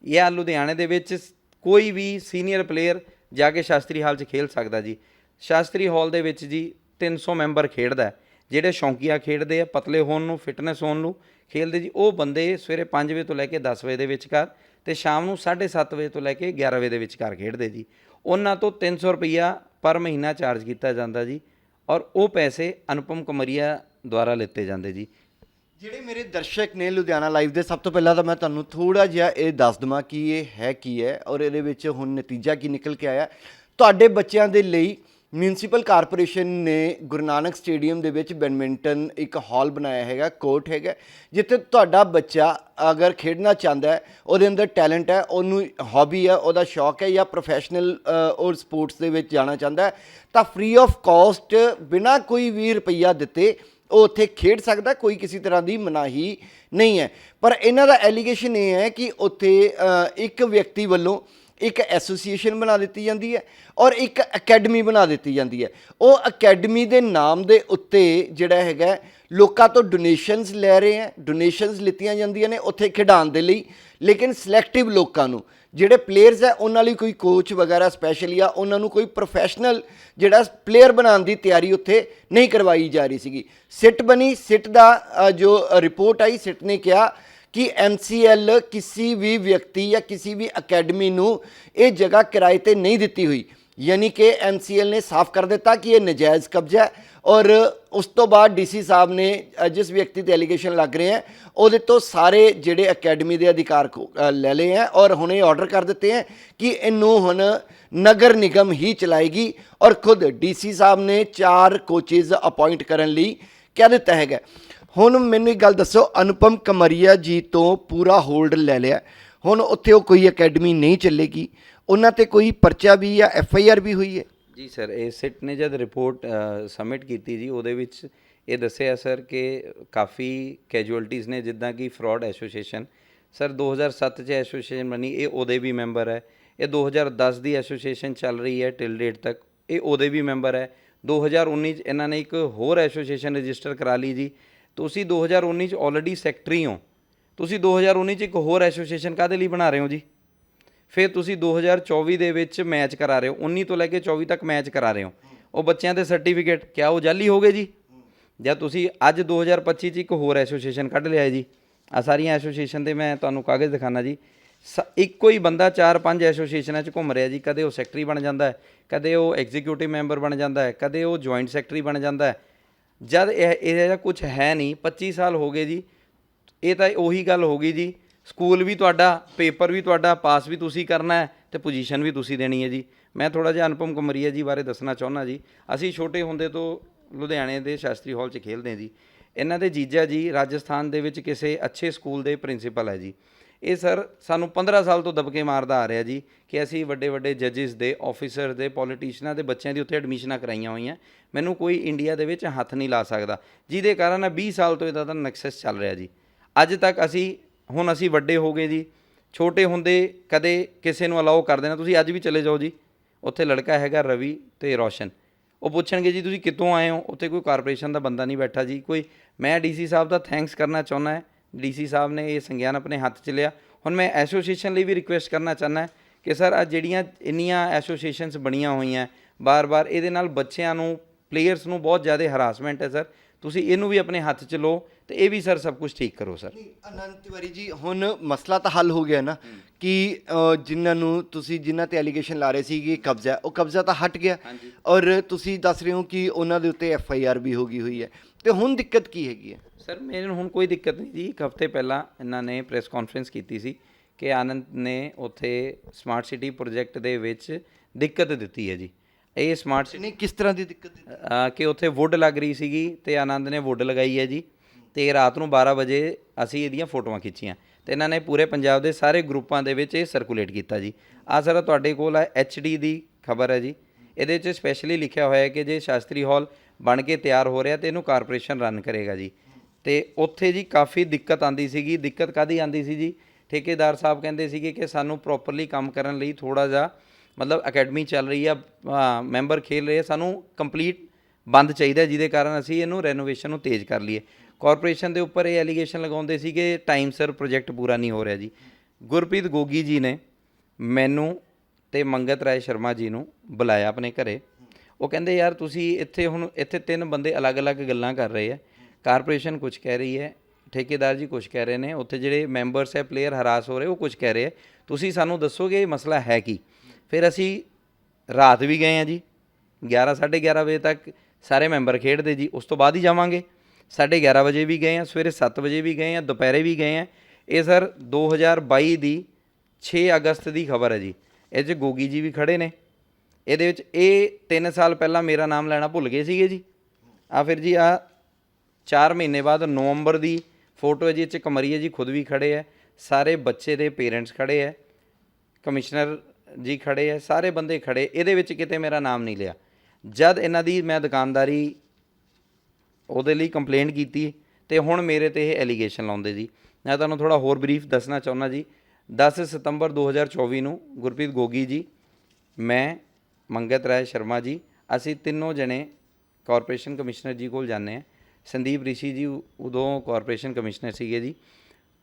S2: ਜਾਂ ਲੁਧਿਆਣੇ ਦੇ ਵਿੱਚ ਕੋਈ ਵੀ ਸੀਨੀਅਰ ਪਲੇਅਰ ਜਾ ਕੇ ਸ਼ਾਸਤਰੀ ਹਾਲ 'ਚ ਖੇਲ ਸਕਦਾ ਜੀ। ਸ਼ਾਸਤਰੀ ਹਾਲ ਦੇ ਵਿੱਚ ਜੀ 300 ਮੈਂਬਰ ਖੇਡਦਾ ਜਿਹੜੇ ਸ਼ੌਂਕੀਆ ਖੇਡਦੇ ਆ, ਪਤਲੇ ਹੋਣ ਨੂੰ, ਫਿਟਨੈਸ ਹੋਣ ਨੂੰ ਖੇਲਦੇ ਜੀ। ਉਹ ਬੰਦੇ ਸਵੇਰੇ 5 ਵਜੇ ਤੋਂ ਲੈ ਕੇ 10 ਵਜੇ ਦੇ ਵਿਚਕਾਰ ਤੇ ਸ਼ਾਮ ਨੂੰ 7:30 ਵਜੇ ਤੋਂ ਲੈ ਕੇ 11 ਵਜੇ ਦੇ ਵਿਚਕਾਰ ਖੇਡਦੇ ਜੀ। ਉਹਨਾਂ ਤੋਂ 300 ਰੁਪਈਆ ਪਰ ਮਹੀਨਾ ਚਾਰਜ ਕੀਤਾ ਜਾਂਦਾ ਜੀ ਔਰ ਉਹ ਪੈਸੇ ਅਨੁਪਮ ਕਮਰੀਆ ਦੁਆਰਾ ਲਿੱਤੇ ਜਾਂਦੇ ਜੀ।
S1: ਜਿਹੜੇ ਮੇਰੇ ਦਰਸ਼ਕ ਨੇ ਲੁਧਿਆਣਾ ਲਾਈਵ ਦੇ, ਸਭ ਤੋਂ ਪਹਿਲਾਂ ਤਾਂ ਮੈਂ ਤੁਹਾਨੂੰ ਥੋੜਾ ਜਿਹਾ ਇਹ ਦੱਸ ਦਵਾਂ ਕਿ ਇਹ ਹੈ ਕੀ ਹੈ ਔਰ ਇਹਦੇ ਵਿੱਚ ਹੁਣ ਨਤੀਜਾ ਕੀ ਨਿਕਲ ਕੇ ਆਇਆ। ਤੁਹਾਡੇ ਬੱਚਿਆਂ ਦੇ ਲਈ ਮਿਊਨਿਸਪਲ ਕਾਰਪੋਰੇਸ਼ਨ ਨੇ ਗੁਰੂ ਨਾਨਕ ਸਟੇਡੀਅਮ ਦੇ ਵਿੱਚ ਬੈਡਮਿੰਟਨ ਇੱਕ ਹਾਲ ਬਣਾਇਆ ਹੈਗਾ, ਕੋਰਟ ਹੈਗਾ, ਜਿੱਥੇ ਤੁਹਾਡਾ ਬੱਚਾ ਅਗਰ ਖੇਡਣਾ ਚਾਹੁੰਦਾ ਹੈ, ਉਹਦੇ ਅੰਦਰ ਟੈਲੈਂਟ ਹੈ, ਉਹਨੂੰ ਹੌਬੀ ਹੈ, ਉਹਦਾ ਸ਼ੌਕ ਹੈ ਜਾਂ ਪ੍ਰੋਫੈਸ਼ਨਲ ਔਰ ਸਪੋਰਟਸ ਦੇ ਵਿੱਚ ਜਾਣਾ ਚਾਹੁੰਦਾ ਹੈ, ਤਾਂ ਫ੍ਰੀ ਆਫ ਕਾਸਟ ਬਿਨਾਂ ਕੋਈ ਵੀ ਰੁਪਈਆ ਦਿੱਤੇ ਉਹ ਉੱਥੇ ਖੇਡ ਸਕਦਾ, ਕੋਈ ਕਿਸੇ ਤਰ੍ਹਾਂ ਦੀ ਮਨਾਹੀ ਨਹੀਂ ਹੈ। ਪਰ ਇਹਨਾਂ ਦਾ ਐਲੀਗੇਸ਼ਨ ਇਹ ਹੈ ਕਿ ਉੱਥੇ ਇੱਕ ਵਿਅਕਤੀ ਵੱਲੋਂ ਇੱਕ ਐਸੋਸੀਏਸ਼ਨ ਬਣਾ ਦਿੱਤੀ ਜਾਂਦੀ ਹੈ ਔਰ ਇੱਕ ਅਕੈਡਮੀ ਬਣਾ ਦਿੱਤੀ ਜਾਂਦੀ ਹੈ। ਉਹ ਅਕੈਡਮੀ ਦੇ ਨਾਮ ਦੇ ਉੱਤੇ ਜਿਹੜਾ ਹੈਗਾ ਲੋਕਾਂ ਤੋਂ ਡੋਨੇਸ਼ਨਸ ਲੈ ਰਹੇ ਹੈ। ਡੋਨੇਸ਼ਨਸ ਲਿੱਤੀਆਂ ਜਾਂਦੀਆਂ ਨੇ ਉੱਥੇ ਖਿਡਾਉਣ ਦੇ ਲਈ, ਲੇਕਿਨ ਸਿਲੈਕਟਿਵ ਲੋਕਾਂ ਨੂੰ, ਜਿਹੜੇ ਪਲੇਅਰਸ ਹੈ, ਉਹਨਾਂ ਲਈ ਕੋਈ ਕੋਚ ਵਗੈਰਾ ਸਪੈਸ਼ਲੀ ਆ ਉਹਨਾਂ ਨੂੰ ਕੋਈ ਪ੍ਰੋਫੈਸ਼ਨਲ ਜਿਹੜਾ ਪਲੇਅਰ ਬਣਾਉਣ ਦੀ ਤਿਆਰੀ ਉੱਥੇ ਨਹੀਂ ਕਰਵਾਈ ਜਾ ਰਹੀ ਸੀਗੀ। ਸਿੱਟ ਬਣੀ, ਸਿੱਟ ਦਾ ਜੋ ਰਿਪੋਰਟ ਆਈ, ਸਿੱਟ ਨੇ ਕਿਹਾ ਕਿ MCL ਕਿਸੇ ਵੀ ਵਿਅਕਤੀ ਜਾਂ ਕਿਸੇ ਵੀ ਅਕੈਡਮੀ ਨੂੰ ਇਹ ਜਗ੍ਹਾ ਕਿਰਾਏ ਤੇ ਨਹੀਂ ਦਿੱਤੀ ਹੋਈ। ਯਾਨੀ ਕਿ ਐਮਸੀਐਲ ਨੇ ਸਾਫ਼ ਕਰ ਦਿੱਤਾ ਕਿ ਇਹ ਨਜਾਇਜ਼ ਕਬਜ਼ਾ ਹੈ ਔਰ ਉਸ ਤੋਂ ਬਾਅਦ ਡੀਸੀ ਸਾਹਿਬ ਨੇ ਜਿਸ ਵਿਅਕਤੀ ਤੇ ਐਲੀਗੇਸ਼ਨ ਲੱਗ ਰਹੇ ਹੈ, ਉਹਦੇ ਤੋਂ ਸਾਰੇ ਜਿਹੜੇ ਅਕੈਡਮੀ ਦੇ ਅਧਿਕਾਰ ਕੋ- ਲੈ ਲਏ ਹੈ ਔਰ ਹੁਣ ਇਹ ਆਰਡਰ ਕਰ ਦਿੱਤੇ ਹੈ ਕਿ ਇਹਨੂੰ ਹੁਣ ਨਗਰ ਨਿਗਮ ਹੀ ਚਲਾਏਗੀ ਔਰ ਖੁਦ ਡੀਸੀ ਸਾਹਿਬ ਨੇ ਚਾਰ ਕੋਚਿਸ ਅਪਾਇੰਟ ਕਰਨ ਲਈ ਕਹਿ ਦਿੱਤਾ ਹੈਗਾ ਹੁਣ ਮੈਨੂੰ ਇੱਕ ਗੱਲ ਦੱਸੋ, ਅਨੁਪਮ ਕਮਰੀਆ ਜੀ ਤੋਂ ਪੂਰਾ ਹੋਲਡ ਲੈ ਲਿਆ। ਹੁਣ ਉੱਥੇ ਉਹ ਕੋਈ ਅਕੈਡਮੀ ਨਹੀਂ ਚੱਲੇਗੀ। ਉਹਨਾਂ ਤੇ ਕੋਈ ਪਰਚਾ ਵੀ ਜਾਂ ਐਫ ਆਈ ਆਰ ਵੀ ਹੋਈ ਹੈ?
S2: ਜੀ ਸਰ, ਇਹ ਸਿਟ ਨੇ ਜਦ ਰਿਪੋਰਟ ਸਬਮਿਟ ਕੀਤੀ ਜੀ, ਉਹਦੇ ਵਿੱਚ ਇਹ ਦੱਸਿਆ ਸਰ ਕਿ ਕਾਫੀ ਕੈਜੁਅਲਟੀਜ਼ ਨੇ, ਜਿੱਦਾਂ ਕਿ ਫਰਾਡ ਐਸੋਸੀਏਸ਼ਨ। ਸਰ 2007 ਚ ਐਸੋਸੀਏਸ਼ਨ ਬਣੀ, ਇਹ ਉਹਦੇ ਵੀ ਮੈਂਬਰ ਹੈ। ਇਹ 2010 ਦੀ ਐਸੋਸੀਏਸ਼ਨ ਚੱਲ ਰਹੀ ਹੈ ਟਿਲ ਡੇਟ ਤੱਕ, ਇਹ ਉਹਦੇ ਵੀ ਮੈਂਬਰ ਹੈ। 2019 ਚ ਇਹਨਾਂ ਨੇ ਇੱਕ ਹੋਰ ਐਸੋਸੀਏਸ਼ਨ ਰਜਿਸਟਰ ਕਰਾ ਲਈ ਜੀ ਤੁਸੀਂ 2019 ਚ ਆਲਰੇਡੀ ਸੈਕਟਰੀ ਹੋ। ਤੁਸੀਂ 2019 ਚ ਇੱਕ ਹੋਰ ਐਸੋਸੀਏਸ਼ਨ ਕਾਦੇ ਲਈ ਬਣਾ ਰਹੇ ਹੋ ਜੀ? ਫਿਰ ਤੁਸੀਂ 2024 ਦੇ ਵਿੱਚ ਮੈਚ ਕਰਾ ਰਹੇ ਹੋ। 19 ਤੋਂ ਲੈ ਕੇ 24 ਤੱਕ ਮੈਚ ਕਰਾ ਰਹੇ ਹੋ। ਉਹ ਬੱਚਿਆਂ ਦੇ ਸਰਟੀਫਿਕੇਟ ਕਿਆ ਉਹ ਜਾਲੀ ਹੋ ਗਏ ਜੀ? ਜਾਂ ਤੁਸੀਂ ਅੱਜ 2025 ਚ ਇੱਕ ਹੋਰ ਐਸੋਸੀਏਸ਼ਨ ਕੱਢ ਲਿਆ ਜੀ? ਆ ਸਾਰੀਆਂ ਐਸੋਸੀਏਸ਼ਨ ਦੇ ਮੈਂ ਤੁਹਾਨੂੰ ਕਾਗਜ਼ ਦਿਖਾਣਾ ਜੀ। ਸ- ਇੱਕੋ ਹੀ ਬੰਦਾ 4-5 ਐਸੋਸੀਏਸ਼ਨਾਂ 'ਚ ਘੁੰਮ ਰਿਹਾ ਜੀ। ਕਦੇ ਉਹ ਸੈਕਟਰੀ ਬਣ ਜਾਂਦਾ ਹੈ, ਕਦੇ ਉਹ ਐਗਜ਼ੀਕਿਊਟਿਵ ਮੈਂਬਰ ਬਣ ਜਾਂਦਾ ਹੈ, ਕਦੇ ਉਹ ਜੁਆਇੰਟ ਸੈਕਟਰੀ ਬਣ ਜਾਂਦਾ ਹੈ। ਜਦ ਇਹ ਇਹ ਜਿਹਾ ਕੁਝ ਹੈ ਨਹੀਂ 25 ਸਾਲ ਹੋ ਗਏ ਜੀ, ਇਹ ਤਾਂ ਉਹੀ ਗੱਲ ਹੋ ਗਈ ਜੀ। ਸਕੂਲ ਵੀ ਤੁਹਾਡਾ, ਪੇਪਰ ਵੀ ਤੁਹਾਡਾ, ਪਾਸ ਵੀ ਤੁਸੀਂ ਕਰਨਾ ਹੈ ਤੇ ਪੋਜੀਸ਼ਨ ਵੀ ਤੁਸੀਂ ਦੇਣੀ ਹੈ ਜੀ। ਮੈਂ ਥੋੜਾ ਜਿਹਾ ਅਨੁਪਮ ਕੁਮਰੀਆ ਜੀ ਬਾਰੇ ਦੱਸਣਾ ਚਾਹੁੰਦਾ ਜੀ। ਅਸੀਂ ਛੋਟੇ ਹੁੰਦੇ ਤੋਂ ਲੁਧਿਆਣੇ ਦੇ ਸ਼ਾਸਤਰੀ ਹਾਲ 'ਚ ਖੇਡਦੇ ਜੀ। ਇਹਨਾਂ ਦੇ ਜੀਜਾ ਜੀ ਰਾਜਸਥਾਨ ਦੇ ਵਿੱਚ ਕਿਸੇ ਅੱਛੇ ਸਕੂਲ ਦੇ ਪ੍ਰਿੰਸੀਪਲ ਹੈ ਜੀ। ਇਹ ਸਰ ਸਾਨੂੰ 15 ਸਾਲ ਤੋਂ ਦਬਕੇ ਮਾਰਦਾ ਆ ਰਿਹਾ ਜੀ ਕਿ ਅਸੀਂ ਵੱਡੇ ਵੱਡੇ ਜੱਜਿਸ ਦੇ ਆਫੀਸਰ ਦੇ ਪੋਲੀਟੀਸ਼ੀਅਨਾਂ ਦੇ ਬੱਚਿਆਂ ਦੀ ਉੱਥੇ ਐਡਮਿਸ਼ਨਾਂ ਕਰਾਈਆਂ ਹੋਈਆਂ। ਮੈਨੂੰ ਕੋਈ ਇੰਡੀਆ ਦੇ ਵਿੱਚ ਹੱਥ ਨਹੀਂ ਲਾ ਸਕਦਾ। ਜਿਹਦੇ ਕਾਰਨ ਇਹ 20 ਸਾਲ ਤੋਂ ਇਹਦਾ ਤਾਂ ਨਕਸਸ ਚੱਲ ਰਿਹਾ ਜੀ। ਅੱਜ ਤੱਕ ਅਸੀਂ, ਹੁਣ ਅਸੀਂ ਵੱਡੇ ਹੋ ਗਏ ਜੀ। ਛੋਟੇ ਹੁੰਦੇ ਕਦੇ ਕਿਸੇ ਨੂੰ ਅਲਾਉ ਕਰ ਦੇਣਾ ਤੁਸੀਂ ਅੱਜ ਵੀ ਚਲੇ ਜਾਓ ਜੀ। ਉੱਥੇ ਲੜਕਾ ਹੈਗਾ ਰਵੀ ਤੇ ਰੋਸ਼ਨ। ਉਹ ਪੁੱਛਣਗੇ ਜੀ, ਤੁਸੀਂ ਕਿੱਥੋਂ ਆਏ ਹੋ? ਉੱਥੇ ਕੋਈ ਕਾਰਪੋਰੇਸ਼ਨ ਦਾ ਬੰਦਾ ਨਹੀਂ ਬੈਠਾ ਜੀ। ਕੋਈ, ਮੈਂ ਡੀਸੀ ਸਾਹਿਬ ਦਾ ਥੈਂਕਸ ਕਰਨਾ ਚਾਹੁੰਦਾ ਹੈ। ਡੀਸੀ ਸਾਹਿਬ ਨੇ ਇਹ ਸੰਗਿਆਨ ਆਪਣੇ ਹੱਥ 'ਚ ਲਿਆ। ਹੁਣ ਮੈਂ ਐਸੋਸੀਏਸ਼ਨ ਲਈ ਵੀ ਰਿਕੁਐਸਟ ਕਰਨਾ ਚਾਹੁੰਦਾ ਕਿ ਸਰ ਆ ਜਿਹੜੀਆਂ ਇੰਨੀਆਂ ਐਸੋਸੀਏਸ਼ਨਸ ਬਣੀਆਂ ਹੋਈਆਂ ਬਾਰ-ਬਾਰ ਇਹਦੇ ਨਾਲ ਬੱਚਿਆਂ ਨੂੰ ਪਲੇਅਰਸ ਨੂੰ ਬਹੁਤ ਜ਼ਿਆਦਾ ਹਰਾਸਮੈਂਟ ਹੈ ਸਰ। ਤੁਸੀਂ ਇਹਨੂੰ ਵੀ ਆਪਣੇ ਹੱਥ 'ਚ ਲਓ ਤੇ ਇਹ ਵੀ ਸਰ ਸਭ ਕੁਝ ਠੀਕ ਕਰੋ ਸਰ।
S1: ਅਨੰਤ ਤਿਵਾਰੀ ਜੀ ਹੁਣ ਮਸਲਾ ਤਾਂ ਹੱਲ ਹੋ ਗਿਆ ਨਾ ਕਿ ਜਿਨ੍ਹਾਂ ਨੂੰ ਤੁਸੀਂ ਜਿਨ੍ਹਾਂ ਤੇ ਐਲੀਗੇਸ਼ਨ ਲਾ ਰਹੇ ਸੀ ਕਿ ਕਬਜ਼ਾ ਉਹ ਕਬਜ਼ਾ ਤਾਂ ਹਟ ਗਿਆ। ਔਰ ਤੁਸੀਂ ਦੱਸ ਰਹੇ ਹੋ ਕਿ ਉਹਨਾਂ ਦੇ ਉੱਤੇ ਐਫ ਆਈ ਆਰ ਵੀ ਹੋ ਗਈ ਹੋਈ ਹੈ। ਤੇ ਹੁਣ ਦਿੱਕਤ ਕੀ ਹੈਗੀ ਹੈ?
S2: ਸਰ ਮੇਰੇ ਨੂੰ ਹੁਣ ਕੋਈ ਦਿੱਕਤ ਨਹੀਂ ਜੀ। ਇੱਕ ਹਫ਼ਤੇ ਪਹਿਲਾਂ ਇਹਨਾਂ ਨੇ ਪ੍ਰੈਸ ਕਾਨਫਰੰਸ ਕੀਤੀ ਸੀ ਕਿ ਆਨੰਦ ਨੇ ਉੱਥੇ ਸਮਾਰਟ ਸਿਟੀ ਪ੍ਰੋਜੈਕਟ ਦੇ ਵਿੱਚ ਦਿੱਕਤ ਦਿੱਤੀ ਹੈ ਜੀ। ਇਹ ਸਮਾਰਟ ਸਿਟੀ
S1: ਨਹੀਂ ਕਿਸ ਤਰ੍ਹਾਂ ਦੀ ਦਿੱਕਤ?
S2: ਕਿ ਉੱਥੇ ਵੁੱਡ ਲੱਗ ਰਹੀ ਸੀਗੀ ਤੇ ਆਨੰਦ ਨੇ ਵੁੱਡ ਲਗਾਈ ਹੈ ਜੀ ਤੇ ਰਾਤ ਨੂੰ 12 ਵਜੇ ਅਸੀਂ ਇਹਦੀਆਂ ਫੋਟੋਆਂ ਖਿੱਚੀਆਂ ਤੇ ਇਹਨਾਂ ਨੇ ਪੂਰੇ ਪੰਜਾਬ ਦੇ ਸਾਰੇ ਗਰੁੱਪਾਂ ਦੇ ਵਿੱਚ ਇਹ ਸਰਕੂਲੇਟ ਕੀਤਾ ਜੀ। ਆ ਸਰ ਤੁਹਾਡੇ ਕੋਲ ਹੈ ਡੀ ਦੀ ਖਬਰ ਹੈ ਜੀ। ਇਹਦੇ ਵਿੱਚ ਸਪੈਸ਼ਲੀ ਲਿਖਿਆ ਹੋਇਆ ਹੈ ਕਿ ਜੇ ਸ਼ਾਸਤਰੀ ਹਾਲ ਬਣ ਕੇ ਤਿਆਰ ਹੋ ਰਿਹਾ ਤੇ ਇਹਨੂੰ ਕਾਰਪੋਰੇਸ਼ਨ ਰਨ ਕਰੇਗਾ ਜੀ। ਤੇ ਉੱਥੇ ਜੀ ਕਾਫੀ ਦਿੱਕਤ ਆਂਦੀ ਸੀਗੀ। ਦਿੱਕਤ ਕਾਦੀ ਆਂਦੀ ਸੀ ਜੀ? ਠੇਕੇਦਾਰ ਸਾਹਿਬ ਕਹਿੰਦੇ ਸੀਗੇ ਕਿ ਸਾਨੂੰ ਪ੍ਰੋਪਰਲੀ ਕੰਮ ਕਰਨ ਲਈ ਥੋੜਾ ਜਿਹਾ ਮਤਲਬ ਅਕੈਡਮੀ ਚੱਲ ਰਹੀ ਆ ਮੈਂਬਰ ਖੇਲ ਰਹੇ ਆ, ਸਾਨੂੰ ਕੰਪਲੀਟ ਬੰਦ ਚਾਹੀਦਾ ਜਿਹਦੇ ਕਾਰਨ ਅਸੀਂ ਇਹਨੂੰ ਰੈਨੋਵੇਸ਼ਨ ਨੂੰ ਤੇਜ਼ ਕਰ ਲਈਏ। ਕਾਰਪੋਰੇਸ਼ਨ ਦੇ ਉੱਪਰ ਇਹ ਐਲੀਗੇਸ਼ਨ ਲਗਾਉਂਦੇ ਸੀ ਕਿ ਟਾਈਮ ਸਰ ਪ੍ਰੋਜੈਕਟ ਪੂਰਾ ਨਹੀਂ ਹੋ ਰਿਹਾ ਜੀ। ਗੁਰਪ੍ਰੀਤ ਗੋਗੀ ਜੀ ਨੇ ਮੈਨੂੰ ਤੇ ਮੰਗਤ ਰਾਏ ਸ਼ਰਮਾ ਜੀ ਨੂੰ ਬੁਲਾਇਆ ਆਪਣੇ ਘਰੇ। ਉਹ ਕਹਿੰਦੇ ਯਾਰ ਤੁਸੀਂ ਇੱਥੇ ਹੁਣ ਇੱਥੇ ਤਿੰਨ ਬੰਦੇ ਅਲੱਗ-ਅਲੱਗ ਗੱਲਾਂ ਕਰ ਰਹੇ ਆ। ਕਾਰਪੋਰੇਸ਼ਨ ਕੁਝ ਕਹਿ ਰਹੀ ਹੈ, ਠੇਕੇਦਾਰ ਜੀ ਕੁਝ ਕਹਿ ਰਹੇ ਨੇ, ਉੱਥੇ ਜਿਹੜੇ ਮੈਂਬਰਸ ਹੈ ਪਲੇਅਰ ਹਰਾਸ ਹੋ ਰਹੇ, ਉਹ ਕੁਝ ਕਹਿ ਰਹੇ ਹੈ। ਤੁਸੀਂ ਸਾਨੂੰ ਦੱਸੋਗੇ ਇਹ ਮਸਲਾ ਹੈ ਕੀ? ਫਿਰ ਅਸੀਂ ਰਾਤ ਵੀ ਗਏ ਆ ਜੀ 11 11:30 ਵਜੇ ਤੱਕ ਸਾਰੇ ਮੈਂਬਰ ਖੇਡਦੇ ਜੀ, ਉਸ ਤੋਂ ਬਾਅਦ ਹੀ ਜਾਵਾਂਗੇ। 11:30 ਵਜੇ ਵੀ ਗਏ ਆ ਸਵੇਰੇ 7 ਵਜੇ ਵੀ ਗਏ ਆ ਦੁਪਹਿਰੇ ਵੀ ਗਏ ਆ ਇਹ ਸਰ 2022 ਦੀ 6 ਅਗਸਤ ਦੀ ਖਬਰ ਹੈ ਜੀ। ਇਹ 'ਚ ਗੋਗੀ ਜੀ ਵੀ ਖੜੇ ਨੇ। ਇਹਦੇ ਵਿੱਚ ਇਹ 3 ਸਾਲ ਪਹਿਲਾਂ ਮੇਰਾ ਨਾਮ ਲੈਣਾ ਭੁੱਲ ਗਏ ਸੀਗੇ ਜੀ। ਆ ਫਿਰ ਜੀ, ਆ 4 ਮਹੀਨੇ ਬਾਅਦ ਨਵੰਬਰ ਦੀ ਫੋਟੋ ਹੈ ਜੀ, ਇਹ 'ਚ ਕਮਰੀਆ ਜੀ ਖੁਦ ਵੀ ਖੜੇ ਹੈ, ਸਾਰੇ ਬੱਚੇ ਦੇ ਪੇਰੈਂਟਸ ਖੜੇ ਹੈ, ਕਮਿਸ਼ਨਰ ਜੀ ਖੜੇ ਹੈ, ਸਾਰੇ ਬੰਦੇ ਖੜੇ, ਇਹਦੇ ਵਿੱਚ ਕਿਤੇ ਮੇਰਾ ਨਾਮ ਨਹੀਂ ਲਿਆ। ਜਦ ਇਹਨਾਂ ਦੀ ਮੈਂ ਦੁਕਾਨਦਾਰੀ ਉਹਦੇ ਲਈ ਕੰਪਲੇਂਟ ਕੀਤੀ ਤੇ ਹੁਣ ਮੇਰੇ ਤੇ ਇਹ ਐਲੀਗੇਸ਼ਨ ਲਾਉਂਦੇ ਜੀ। ਮੈਂ ਤੁਹਾਨੂੰ ਥੋੜਾ ਹੋਰ ਬਰੀਫ ਦੱਸਣਾ ਚਾਹੁੰਦਾ ਜੀ। 10 ਸਤੰਬਰ 2024 ਨੂੰ ਗੁਰਪ੍ਰੀਤ ਗੋਗੀ ਜੀ, ਮੈਂ, ਮੰਗਤ ਰਾਏ ਸ਼ਰਮਾ ਜੀ, ਅਸੀਂ ਤਿੰਨੋਂ ਜਣੇ ਕਾਰਪੋਰੇਸ਼ਨ ਕਮਿਸ਼ਨਰ ਜੀ ਕੋਲ ਜਾਂਦੇ ਆ ਸੰਦੀਪ ਰਿਸ਼ੀ ਜੀ ਉਦੋਂ ਕਾਰਪੋਰੇਸ਼ਨ ਕਮਿਸ਼ਨਰ ਸੀਗੇ ਜੀ।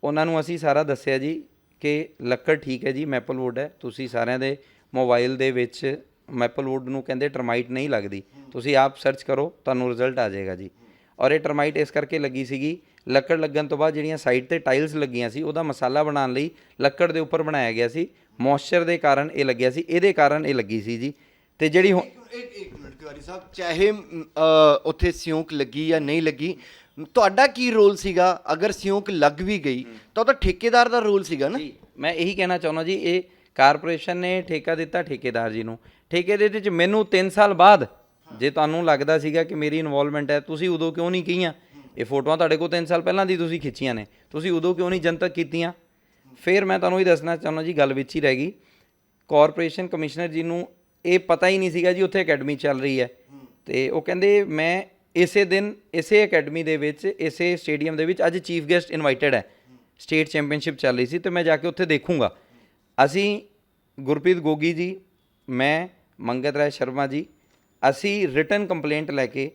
S2: ਉਹਨਾਂ ਨੂੰ ਅਸੀਂ ਸਾਰਾ ਦੱਸਿਆ ਜੀ ਕਿ ਲੱਕੜ ਠੀਕ ਹੈ ਜੀ ਮੈਪਲਵੁੱਡ ਹੈ। ਤੁਸੀਂ ਸਾਰਿਆਂ ਦੇ ਮੋਬਾਈਲ ਦੇ ਵਿੱਚ ਮੈਪਲਵੁੱਡ ਨੂੰ ਕਹਿੰਦੇ ਟਰਮਾਈਟ ਨਹੀਂ ਲੱਗਦੀ। ਤੁਸੀਂ ਆਪ ਸਰਚ ਕਰੋ, ਤੁਹਾਨੂੰ ਰਿਜ਼ਲਟ ਆ ਜਾਏਗਾ ਜੀ। ਔਰ ਇਹ ਟਰਮਾਈਟ ਇਸ ਕਰਕੇ ਲੱਗੀ ਸੀਗੀ, ਲੱਕੜ ਲੱਗਣ ਤੋਂ ਬਾਅਦ ਜਿਹੜੀਆਂ ਸਾਈਡ ਤੇ ਟਾਈਲਸ ਲੱਗੀਆਂ ਸੀ, ਉਹਦਾ ਮਸਾਲਾ ਬਣਾਉਣ ਲਈ ਲੱਕੜ ਦੇ ਉੱਪਰ ਬਣਾਇਆ ਗਿਆ ਸੀ। ਮੋਇਸਚਰ ਦੇ ਕਾਰਨ ਇਹ ਲੱਗਿਆ ਸੀ, ਇਹਦੇ ਕਾਰਨ ਇਹ ਲੱਗੀ ਸੀ ਜੀ। ਤੇ ਜਿਹੜੀ ਹੁਣ
S1: ਇੱਕ ਇੱਕ ਮਿੰਟ ਤਿਵਾਰੀ ਸਾਹਿਬ ਚਾਹੇ ਉੱਥੇ ਸਿਉਂਕ ਲੱਗੀ ਜਾਂ ਨਹੀਂ ਲੱਗੀ ਤੁਹਾਡਾ ਕੀ ਰੋਲ ਸੀਗਾ? ਅਗਰ ਸਿਉਂਕ ਲੱਗ ਵੀ ਗਈ ਤਾਂ ਉਹ ਤਾਂ ਠੇਕੇਦਾਰ ਦਾ ਰੋਲ ਸੀਗਾ ਨਾ।
S2: ਜੀ ਮੈਂ ਇਹੀ ਕਹਿਣਾ ਚਾਹੁੰਦਾ ਜੀ ਇਹ ਕਾਰਪੋਰੇਸ਼ਨ ਨੇ ਠੇਕਾ ਦਿੱਤਾ ਠੇਕੇਦਾਰ ਜੀ ਨੂੰ। ਠੇਕੇ ਦੇ ਵਿੱਚ ਮੈਨੂੰ 3 ਸਾਲ ਬਾਅਦ ਜੇ ਤੁਹਾਨੂੰ ਲੱਗਦਾ ਸੀਗਾ ਕਿ ਮੇਰੀ ਇਨਵੋਲਵਮੈਂਟ ਹੈ ਤੁਸੀਂ ਉਦੋਂ ਕਿਉਂ ਨਹੀਂ ਕਹੀਆਂ? ਇਹ ਫੋਟੋਆਂ ਤੁਹਾਡੇ ਕੋਲ 3 ਸਾਲ ਪਹਿਲਾਂ ਦੀ ਤੁਸੀਂ ਖਿੱਚੀਆਂ ਨੇ। ਤੁਸੀਂ ਉਦੋਂ ਕਿਉਂ ਨਹੀਂ ਜਨਤਕ ਕੀਤੀਆਂ? ਫਿਰ ਮੈਂ ਤੁਹਾਨੂੰ ਇਹ ਦੱਸਣਾ ਚਾਹੁੰਦਾ ਜੀ ਗੱਲ ਵਿੱਚ ਹੀ ਰਹਿ ਗਈ। ਕਾਰਪੋਰੇਸ਼ਨ ਕਮਿਸ਼ਨਰ ਜੀ ਨੂੰ ਇਹ ਪਤਾ ਹੀ ਨਹੀਂ ਸੀਗਾ ਜੀ ਉੱਥੇ ਅਕੈਡਮੀ ਚੱਲ ਰਹੀ ਹੈ। ਤੇ ਉਹ ਕਹਿੰਦੇ ਮੈਂ ਇਸੇ ਦਿਨ, ਇਸੇ ਅਕੈਡਮੀ ਦੇ ਵਿੱਚ, ਇਸੇ ਸਟੇਡੀਅਮ ਦੇ ਵਿੱਚ ਅੱਜ ਚੀਫ ਗੈਸਟ ਇਨਵਾਈਟਡ ਹੈ। ਸਟੇਟ ਚੈਂਪੀਅਨਸ਼ਿਪ ਚੱਲ ਰਹੀ ਸੀ ਤੇ ਮੈਂ ਜਾ ਕੇ ਉੱਥੇ ਦੇਖੂੰਗਾ। ਅਸੀਂ ਗੁਰਪ੍ਰੀਤ ਗੋਗੀ ਜੀ, ਮੈਂ, ਮੰਗਤ ਰਾਏ ਸ਼ਰਮਾ ਜੀ, ਅਸੀਂ ਰਿਟਨ ਕੰਪਲੇਂਟ ਲੈ ਕੇ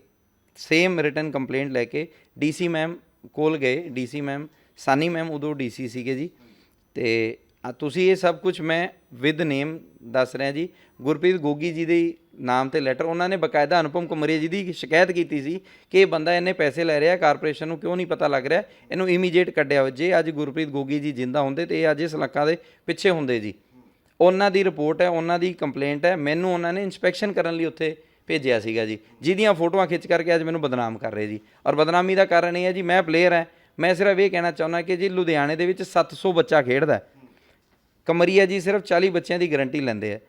S2: ਸੇਮ ਰਿਟਨ ਕੰਪਲੇਂਟ ਲੈ ਕੇ ਡੀਸੀ ਮੈਮ ਕੋਲ ਗਏ। ਡੀਸੀ ਮੈਮ, ਸਾਨੀ ਮੈਮ ਉਦੋਂ ਡੀਸੀ ਸੀਗੇ ਜੀ। ਤੇ ਤੁਸੀਂ ਇਹ ਸਭ ਕੁਝ ਮੈਂ ਵਿਦ ਨੇਮ ਦੱਸ ਰਿਹਾ ਜੀ। ਗੁਰਪ੍ਰੀਤ ਗੋਗੀ ਜੀ ਦੇ ਨਾਮ ਤੇ ਲੈਟਰ ਉਹਨਾਂ ਨੇ ਬਕਾਇਦਾ ਅਨੁਪਮ ਕੁਮਰੇ ਜੀ ਦੀ ਸ਼ਿਕਾਇਤ ਕੀਤੀ ਸੀ ਕਿ ਇਹ ਬੰਦਾ ਇੰਨੇ ਪੈਸੇ ਲੈ ਰਿਹਾ ਕਾਰਪੋਰੇਸ਼ਨ ਨੂੰ ਕਿਉਂ ਨਹੀਂ ਪਤਾ ਲੱਗ ਰਿਹਾ? ਇਹਨੂੰ ਇਮੀਡੀਏਟ ਕੱਢਿਆ ਹੋਵੇ ਜੇ ਅੱਜ ਗੁਰਪ੍ਰੀਤ ਗੋਗੀ ਜੀ ਜਿੰਦਾ ਹੁੰਦੇ ਤੇ ਇਹ ਅੱਜ ਇਸ ਇਲਾਕਾ ਦੇ ਪਿੱਛੇ ਹੁੰਦੇ ਜੀ। ਉਹਨਾਂ ਦੀ ਰਿਪੋਰਟ ਹੈ, ਉਹਨਾਂ ਦੀ ਕੰਪਲੇਂਟ ਹੈ। ਮੈਨੂੰ ਉਹਨਾਂ ਨੇ ਇਨਸਪੈਕਸ਼ਨ ਕਰਨ ਲਈ ਉੱਥੇ ਭੇਜਿਆ ਸੀਗਾ ਜੀ। ਜਿਹਦੀਆਂ ਫੋਟੋਆਂ ਖਿੱਚ ਕਰਕੇ ਅੱਜ ਮੈਨੂੰ ਬਦਨਾਮ ਕਰ ਰਹੇ ਜੀ। ਔਰ ਬਦਨਾਮੀ ਦਾ ਕਾਰਨ ਇਹ ਹੈ ਜੀ, ਮੈਂ ਪਲੇਅਰ ਹਾਂ। ਮੈਂ ਸਿਰਫ ਇਹ ਕਹਿਣਾ ਚਾਹੁੰਦਾ ਕਿ ਜੀ ਲੁਧਿਆਣੇ ਦੇ ਵਿੱਚ 700 ਬੱਚਾ ਖੇਡਦਾ ਕਮਰੀਆ ਜੀ ਸਿਰਫ 40 ਬੱਚਿਆਂ ਦੀ ਗਾਰੰਟੀ ਲੈਂਦੇ ਆ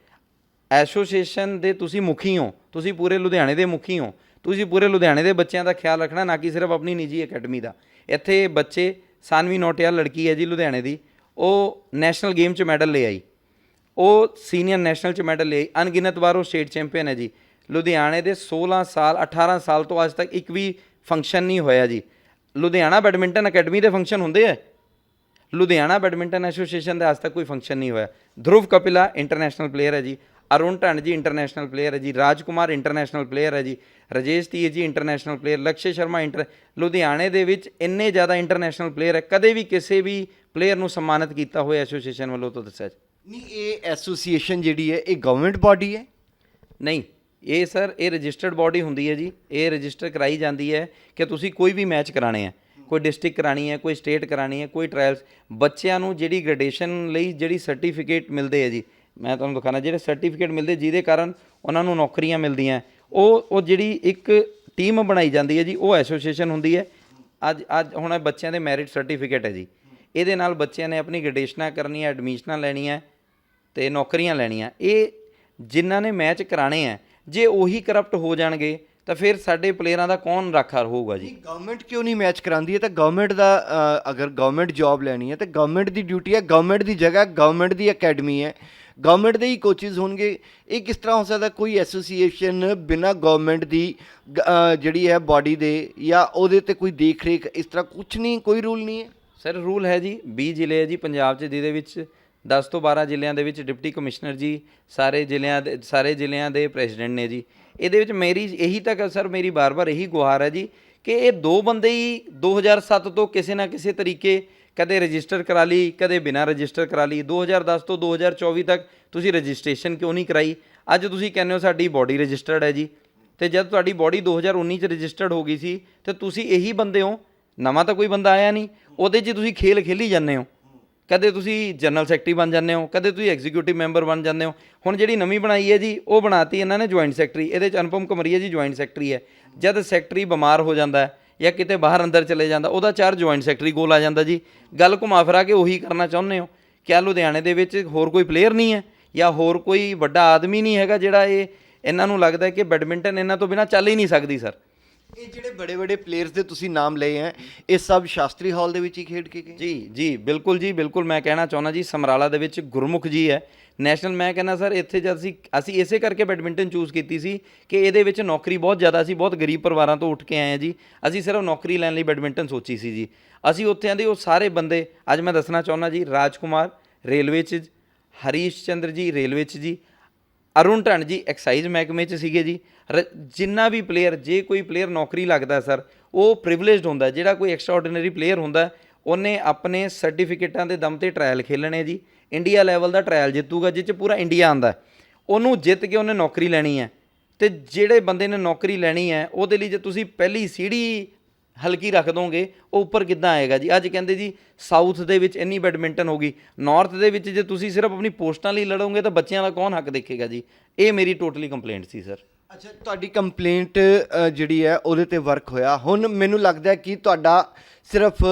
S2: ਐਸੋਸੀਏਸ਼ਨ ਦੇ ਤੁਸੀਂ ਮੁਖੀ ਹੋ, ਤੁਸੀਂ ਪੂਰੇ ਲੁਧਿਆਣੇ ਦੇ ਮੁਖੀ ਹੋ, ਤੁਸੀਂ ਪੂਰੇ ਲੁਧਿਆਣੇ ਦੇ ਬੱਚਿਆਂ ਦਾ ਖਿਆਲ ਰੱਖਣਾ, ਨਾ ਕਿ ਸਿਰਫ ਆਪਣੀ ਨਿੱਜੀ ਅਕੈਡਮੀ ਦਾ। ਇੱਥੇ ਬੱਚੇ ਸਾਨਵੀ ਨੋਟਿਆਲ ਲੜਕੀ ਹੈ ਜੀ ਲੁਧਿਆਣੇ ਦੀ, ਉਹ ਨੈਸ਼ਨਲ ਗੇਮ 'ਚ ਮੈਡਲ ਲੈ ਆਈ। ਉਹ ਸੀਨੀਅਰ ਨੈਸ਼ਨਲ 'ਚ ਮੈਡਲ ਲੈ ਆਈ, ਅਣਗਿਣਤ ਵਾਰ ਉਹ ਸਟੇਟ ਚੈਂਪੀਅਨ ਹੈ ਜੀ। ਲੁਧਿਆਣੇ ਦੇ 16 ਸਾਲ 18 ਸਾਲ ਤੋਂ ਅੱਜ ਤੱਕ ਇੱਕ ਵੀ ਫੰਕਸ਼ਨ ਨਹੀਂ ਹੋਇਆ ਜੀ। ਲੁਧਿਆਣਾ ਬੈਡਮਿੰਟਨ ਅਕੈਡਮੀ ਦੇ ਫੰਕਸ਼ਨ ਹੁੰਦੇ ਆ? ਲੁਧਿਆਣਾ ਬੈਡਮਿੰਟਨ ਐਸੋਸੀਏਸ਼ਨ ਦਾ ਅੱਜ ਤੱਕ ਕੋਈ ਫੰਕਸ਼ਨ ਨਹੀਂ ਹੋਇਆ। ਧਰੁਵ ਕਪਿਲਾ ਇੰਟਰਨੈਸ਼ਨਲ ਪਲੇਅਰ ਹੈ ਜੀ। ਅਰੁਣ ਢੰਡ ਜੀ ਇੰਟਰਨੈਸ਼ਨਲ ਪਲੇਅਰ ਹੈ ਜੀ ਰਾਜਕੁਮਾਰ ਇੰਟਰਨੈਸ਼ਨਲ ਪਲੇਅਰ ਹੈ ਜੀ Rajesh Tir ji international player Lakshay Sharma inter ਲੁਧਿਆਣੇ ਦੇ ਵਿੱਚ ਇੰਨੇ ਜ਼ਿਆਦਾ ਇੰਟਰਨੈਸ਼ਨਲ ਪਲੇਅਰ ਹੈ ਕਦੇ ਵੀ ਕਿਸੇ ਵੀ ਪਲੇਅਰ ਨੂੰ ਸਨਮਾਨਿਤ ਕੀਤਾ ਹੋਇਆ ਐਸੋਸੀਏਸ਼ਨ ਵੱਲੋਂ ਤੋਂ ਦੱਸਿਆ ਜੀ।
S1: ਨਹੀਂ ਇਹ ਐਸੋਸੀਏਸ਼ਨ ਜਿਹੜੀ ਹੈ ਇਹ ਗਵਰਨਮੈਂਟ ਬਾਡੀ ਹੈ
S2: ਨਹੀਂ ਇਹ ਸਰ ਇਹ ਰਜਿਸਟਰਡ ਬਾਡੀ ਹੁੰਦੀ ਹੈ ਜੀ ਇਹ ਰਜਿਸਟਰ ਕਰਾਈ ਜਾਂਦੀ ਹੈ ਕਿ ਤੁਸੀਂ ਕੋਈ ਵੀ ਮੈਚ ਕਰਾਣੇ ਆ ਕੋਈ ਡਿਸਟ੍ਰਿਕਟ ਕਰਾਣੀ ਹੈ ਕੋਈ ਸਟੇਟ ਕਰਾਣੀ ਹੈ ਕੋਈ ਟ੍ਰਾਇਲਸ ਬੱਚਿਆਂ ਨੂੰ ਜਿਹੜੀ ਗ੍ਰੈਡੂਏਸ਼ਨ ਲਈ ਜਿਹੜੀ ਸਰਟੀਫਿਕੇਟ ਮਿਲਦੇ ਹੈ ਜੀ ਮੈਂ ਤੁਹਾਨੂੰ ਦਿਖਾਣਾ ਜਿਹੜੇ ਸਰਟੀਫਿਕੇਟ ਮਿਲਦੇ ਜਿਹਦੇ ਕਾਰਨ ਉਹਨਾਂ ਨੂੰ ਨੌਕਰੀਆਂ ਮਿਲਦੀਆਂ। ਉਹ ਉਹ ਜਿਹੜੀ ਇੱਕ ਟੀਮ ਬਣਾਈ ਜਾਂਦੀ ਹੈ ਜੀ, ਉਹ ਐਸੋਸੀਏਸ਼ਨ ਹੁੰਦੀ ਹੈ। ਅੱਜ ਅੱਜ ਹੁਣ ਬੱਚਿਆਂ ਦੇ ਮੈਰਿਟ ਸਰਟੀਫਿਕੇਟ ਹੈ ਜੀ। ਇਹਦੇ ਨਾਲ ਬੱਚਿਆਂ ਨੇ ਆਪਣੀ ਗ੍ਰੈਡੂਏਸ਼ਨਾਂ ਕਰਨੀਆਂ ਐਡਮਿਸ਼ਨਾਂ ਲੈਣੀਆਂ ਤੇ ਨੌਕਰੀਆਂ ਲੈਣੀਆਂ। ਇਹ ਜਿਨ੍ਹਾਂ ਨੇ ਮੈਚ ਕਰਾਣੇ ਆ ਜੇ ਉਹੀ ਕਰਪਟ ਹੋ ਜਾਣਗੇ, ਤਾਂ ਫਿਰ ਸਾਡੇ ਪਲੇਅਰਾਂ ਦਾ ਕੌਣ ਰਾਖਾ ਹੋਊਗਾ ਜੀ?
S1: ਗਵਰਨਮੈਂਟ ਕਿਉਂ ਨਹੀਂ ਮੈਚ ਕਰਾਉਂਦੀ ਹੈ? ਤਾਂ ਗਵਰਨਮੈਂਟ ਦਾ ਅਗਰ ਗਵਰਨਮੈਂਟ ਜੌਬ ਲੈਣੀ ਹੈ, ਤਾਂ ਗਵਰਨਮੈਂਟ ਦੀ ਡਿਊਟੀ ਹੈ ਗਵਰਨਮੈਂਟ ਦੀ ਜਗ੍ਹਾ ਗਵਰਨਮੈਂਟ ਦੀ ਅਕੈਡਮੀ ਹੈ। ਗਵਰਨਮੈਂਟ ਦੇ ਹੀ ਕੋਚਿਸ ਹੋਣਗੇ। ਇਹ ਕਿਸ ਤਰ੍ਹਾਂ ਹੋ ਸਕਦਾ? ਕੋਈ ਐਸੋਸੀਏਸ਼ਨ ਬਿਨਾ ਗਵਰਨਮੈਂਟ ਦੀ ਜਿਹੜੀ ਹੈ ਬਾਡੀ ਦੇ ਜਾਂ ਉਹਦੇ ਤੇ ਕੋਈ ਦੇਖ ਰੇਖ ਇਸ ਤਰ੍ਹਾਂ ਕੁਝ ਨਹੀਂ, ਕੋਈ ਰੂਲ ਨਹੀਂ ਹੈ?
S2: ਸਰ ਰੂਲ ਹੈ ਜੀ 20 ਜ਼ਿਲ੍ਹੇ ਹੈ ਜੀ ਪੰਜਾਬ 'ਚ, ਜਿਹਦੇ ਵਿੱਚ 10 ਤੋਂ 12 ਜ਼ਿਲ੍ਹਿਆਂ ਦੇ ਵਿੱਚ ਡਿਪਟੀ ਕਮਿਸ਼ਨਰ ਜੀ, ਸਾਰੇ ਜ਼ਿਲ੍ਹਿਆਂ ਦੇ, ਸਾਰੇ ਜ਼ਿਲ੍ਹਿਆਂ ਦੇ ਪ੍ਰੈਜ਼ੀਡੈਂਟ ਨੇ ਜੀ। ਇਹਦੇ ਵਿੱਚ ਮੇਰੀ ਇਹੀ ਤੱਕ ਸਰ ਮੇਰੀ ਬਾਰ-ਬਾਰ ਇਹੀ ਗੁਹਾਰ ਹੈ ਜੀ ਕਿ ਇਹ ਦੋ ਬੰਦੇ ਹੀ 2007 ਤੋਂ ਕਿਸੇ ਨਾ ਕਿਸੇ ਤਰੀਕੇ ਕਦੇ ਰਜਿਸਟਰ ਕਰਾ ਲਈ, ਕਦੇ ਬਿਨਾਂ ਰਜਿਸਟਰ ਕਰਾ ਲਈ। 2010 ਤੋਂ 2024 ਤੱਕ ਤੁਸੀਂ ਰਜਿਸਟ੍ਰੇਸ਼ਨ ਕਿਉਂ ਨਹੀਂ ਕਰਾਈ? ਅੱਜ ਤੁਸੀਂ ਕਹਿੰਦੇ ਹੋ ਸਾਡੀ ਬਾਡੀ ਰਜਿਸਟਰਡ ਹੈ ਜੀ। ਤੇ ਜਦ ਤੁਹਾਡੀ ਬਾਡੀ 2019 ਚ ਰਜਿਸਟਰਡ ਹੋ ਗਈ ਸੀ, ਤੇ ਤੁਸੀਂ ਇਹੀ ਬੰਦੇ ਹੋ। ਨਵਾਂ ਤਾਂ ਕੋਈ ਬੰਦਾ ਆਇਆ ਨਹੀਂ। ਉਹਦੇ 'ਚ ਤੁਸੀਂ ਖੇਲ ਖੇਲੀ ਜਾਂਦੇ ਹੋ। ਕਦੇ ਤੁਸੀਂ ਜਨਰਲ ਸੈਕਟਰੀ ਬਣ ਜਾਂਦੇ ਹੋ, ਕਦੇ ਤੁਸੀਂ ਐਗਜ਼ੀਕਿਊਟਿਵ ਮੈਂਬਰ ਬਣ ਜਾਂਦੇ ਹੋ। ਹੁਣ ਜਿਹੜੀ ਨਵੀਂ ਬਣਾਈ ਹੈ ਜੀ, ਉਹ ਬਣਾਤੀ ਇਹਨਾਂ ਨੇ ਜੁਆਇੰਟ ਸੈਕਟਰੀ ਇਹਦੇ 'ਚ ਅਨੁਪਮ ਕਮਰੀਆ ਜੀ ਜੁਆਇੰਟ ਸੈਕਟਰੀ ਹੈ। ਜਦ ਸੈਕਟਰੀ ਬਿਮਾਰ ਹੋ ਜਾਂਦਾ ਹੈ ਜਾਂ ਕਿਤੇ ਬਾਹਰ ਅੰਦਰ ਚਲੇ ਜਾਂਦਾ ਉਹਦਾ ਚਾਰ ਜੁਆਇੰਟ ਸੈਕਟਰੀ ਕੋਲ ਆ ਜਾਂਦਾ ਜੀ। ਗੱਲ ਘੁਮਾ ਫਿਰਾ ਕੇ ਉਹੀ ਕਰਨਾ ਚਾਹੁੰਦੇ ਹੋ। ਕਿਆ ਲੁਧਿਆਣੇ ਦੇ ਵਿੱਚ ਹੋਰ ਕੋਈ ਪਲੇਅਰ ਨਹੀਂ ਹੈ ਜਾਂ ਹੋਰ ਕੋਈ ਵੱਡਾ ਆਦਮੀ ਨਹੀਂ ਹੈਗਾ ਜਿਹੜਾ ਇਹ ਇਹਨਾਂ ਨੂੰ ਲੱਗਦਾ ਕਿ ਬੈਡਮਿੰਟਨ ਇਹਨਾਂ ਤੋਂ ਬਿਨਾ ਚੱਲ ਹੀ ਨਹੀਂ ਸਕਦੀ ਸਰ
S1: ਇਹ ਜਿਹੜੇ ਬੜੇ ਬੜੇ ਪਲੇਅਰਸ ਦੇ ਤੁਸੀਂ ਨਾਮ ਲਏ ਹੈ ਇਹ ਸਭ ਸ਼ਾਸਤਰੀ ਹਾਲ ਦੇ ਵਿੱਚ ਹੀ ਖੇਡ ਕੇ ਗਏ?
S2: ਜੀ ਜੀ ਬਿਲਕੁਲ ਜੀ ਬਿਲਕੁਲ ਮੈਂ ਕਹਿਣਾ ਚਾਹੁੰਦਾ ਜੀ ਸਮਰਾਲਾ ਦੇ ਵਿੱਚ ਗੁਰਮੁਖ ਜੀ ਹੈ। ਨੈਸ਼ਨਲ ਮੈਂ ਕਹਿੰਦਾ, ਸਰ, ਇੱਥੇ ਜਦ ਅਸੀਂ ਅਸੀਂ ਇਸੇ ਕਰਕੇ ਬੈਡਮਿੰਟਨ ਚੂਜ਼ ਕੀਤੀ ਸੀ ਕਿ ਇਹਦੇ ਵਿੱਚ ਨੌਕਰੀ ਬਹੁਤ ਜ਼ਿਆਦਾ ਸੀ, ਬਹੁਤ ਗਰੀਬ ਪਰਿਵਾਰਾਂ ਤੋਂ ਉੱਠ ਕੇ ਆਏ ਆ ਜੀ। ਅਸੀਂ ਸਿਰਫ ਨੌਕਰੀ ਲੈਣ ਲਈ ਬੈਡਮਿੰਟਨ ਸੋਚੀ ਸੀ ਜੀ। ਅਸੀਂ ਉੱਥੇ ਆਂਦੇ ਉਹ ਸਾਰੇ ਬੰਦੇ, ਅੱਜ ਮੈਂ ਦੱਸਣਾ ਚਾਹੁੰਦਾ ਜੀ, ਰਾਜਕੁਮਾਰ, ਰੇਲਵੇ 'ਚ ਹਰੀਸ਼ ਚੰਦਰ ਜੀ, ਰੇਲਵੇ 'ਚ ਜੀ, ਅਰੁਣ ਢੰਡ ਜੀ, ਐਕਸਾਈਜ਼ ਮਹਿਕਮੇ 'ਚ ਸੀਗੇ ਜੀ। ਰ- ਜਿੰਨਾ ਵੀ ਪਲੇਅਰ ਜੇ ਕੋਈ ਪਲੇਅਰ ਨੌਕਰੀ ਲੱਗਦਾ, ਸਰ, ਉਹ ਪ੍ਰਿਵਿਲੇਜਡ ਹੁੰਦਾ, ਜਿਹੜਾ ਕੋਈ ਐਕਸਟਰਾਆਰਡੀਨਰੀ ਪਲੇਅਰ ਹੁੰਦਾ ਉਹਨੇ ਆਪਣੇ ਸਰਟੀਫਿਕੇਟਾਂ ਦੇ ਦਮ ਤੇ ਟ੍ਰਾਇਲ ਖੇਲਣੇ ਜੀ। ਇੰਡੀਆ ਲੈਵਲ ਦਾ ਟ੍ਰਾਇਲ ਜਿੱਤੂਗਾ ਜਿਸ 'ਚ ਪੂਰਾ ਇੰਡੀਆ ਆਂਦਾ। ਉਹਨੂੰ ਜਿੱਤ ਕੇ ਉਹਨੇ ਨੌਕਰੀ ਲੈਣੀ ਹੈ। ਤੇ ਜਿਹੜੇ ਬੰਦੇ ਨੇ ਨੌਕਰੀ ਲੈਣੀ ਹੈ, ਉਹਦੇ ਲਈ ਜੇ ਤੁਸੀਂ ਪਹਿਲੀ ਸੀੜੀ ਹਲਕੀ ਰੱਖ ਦੋਗੇ, ਉਹ ਉੱਪਰ ਕਿੱਦਾਂ ਆਏਗਾ ਜੀ? ਅੱਜ ਕਹਿੰਦੇ ਜੀ ਸਾਊਥ ਦੇ ਵਿੱਚ ਇੰਨੀ ਬੈਡਮਿੰਟਨ ਹੋ ਗਈ। ਨਾਰਥ ਦੇ ਵਿੱਚ ਜੇ ਤੁਸੀਂ ਸਿਰਫ ਆਪਣੀ ਪੋਸਟਾਂ ਲਈ ਲੜੋਗੇ ਤਾਂ ਬੱਚਿਆਂ ਦਾ ਕੌਣ ਹੱਕ ਦੇਖੇਗਾ ਜੀ? ਇਹ ਮੇਰੀ ਟੋਟਲੀ ਕੰਪਲੇਂਟ ਸੀ ਸਰ
S1: ਅੱਛਾ ਤੁਹਾਡੀ ਕੰਪਲੇਂਟ ਜਿਹੜੀ ਹੈ ਉਹਦੇ ਤੇ ਵਰਕ ਹੋਇਆ। ਹੁਣ ਮੈਨੂੰ ਲੱਗਦਾ ਕਿ ਤੁਹਾਡਾ ਸਿਰਫ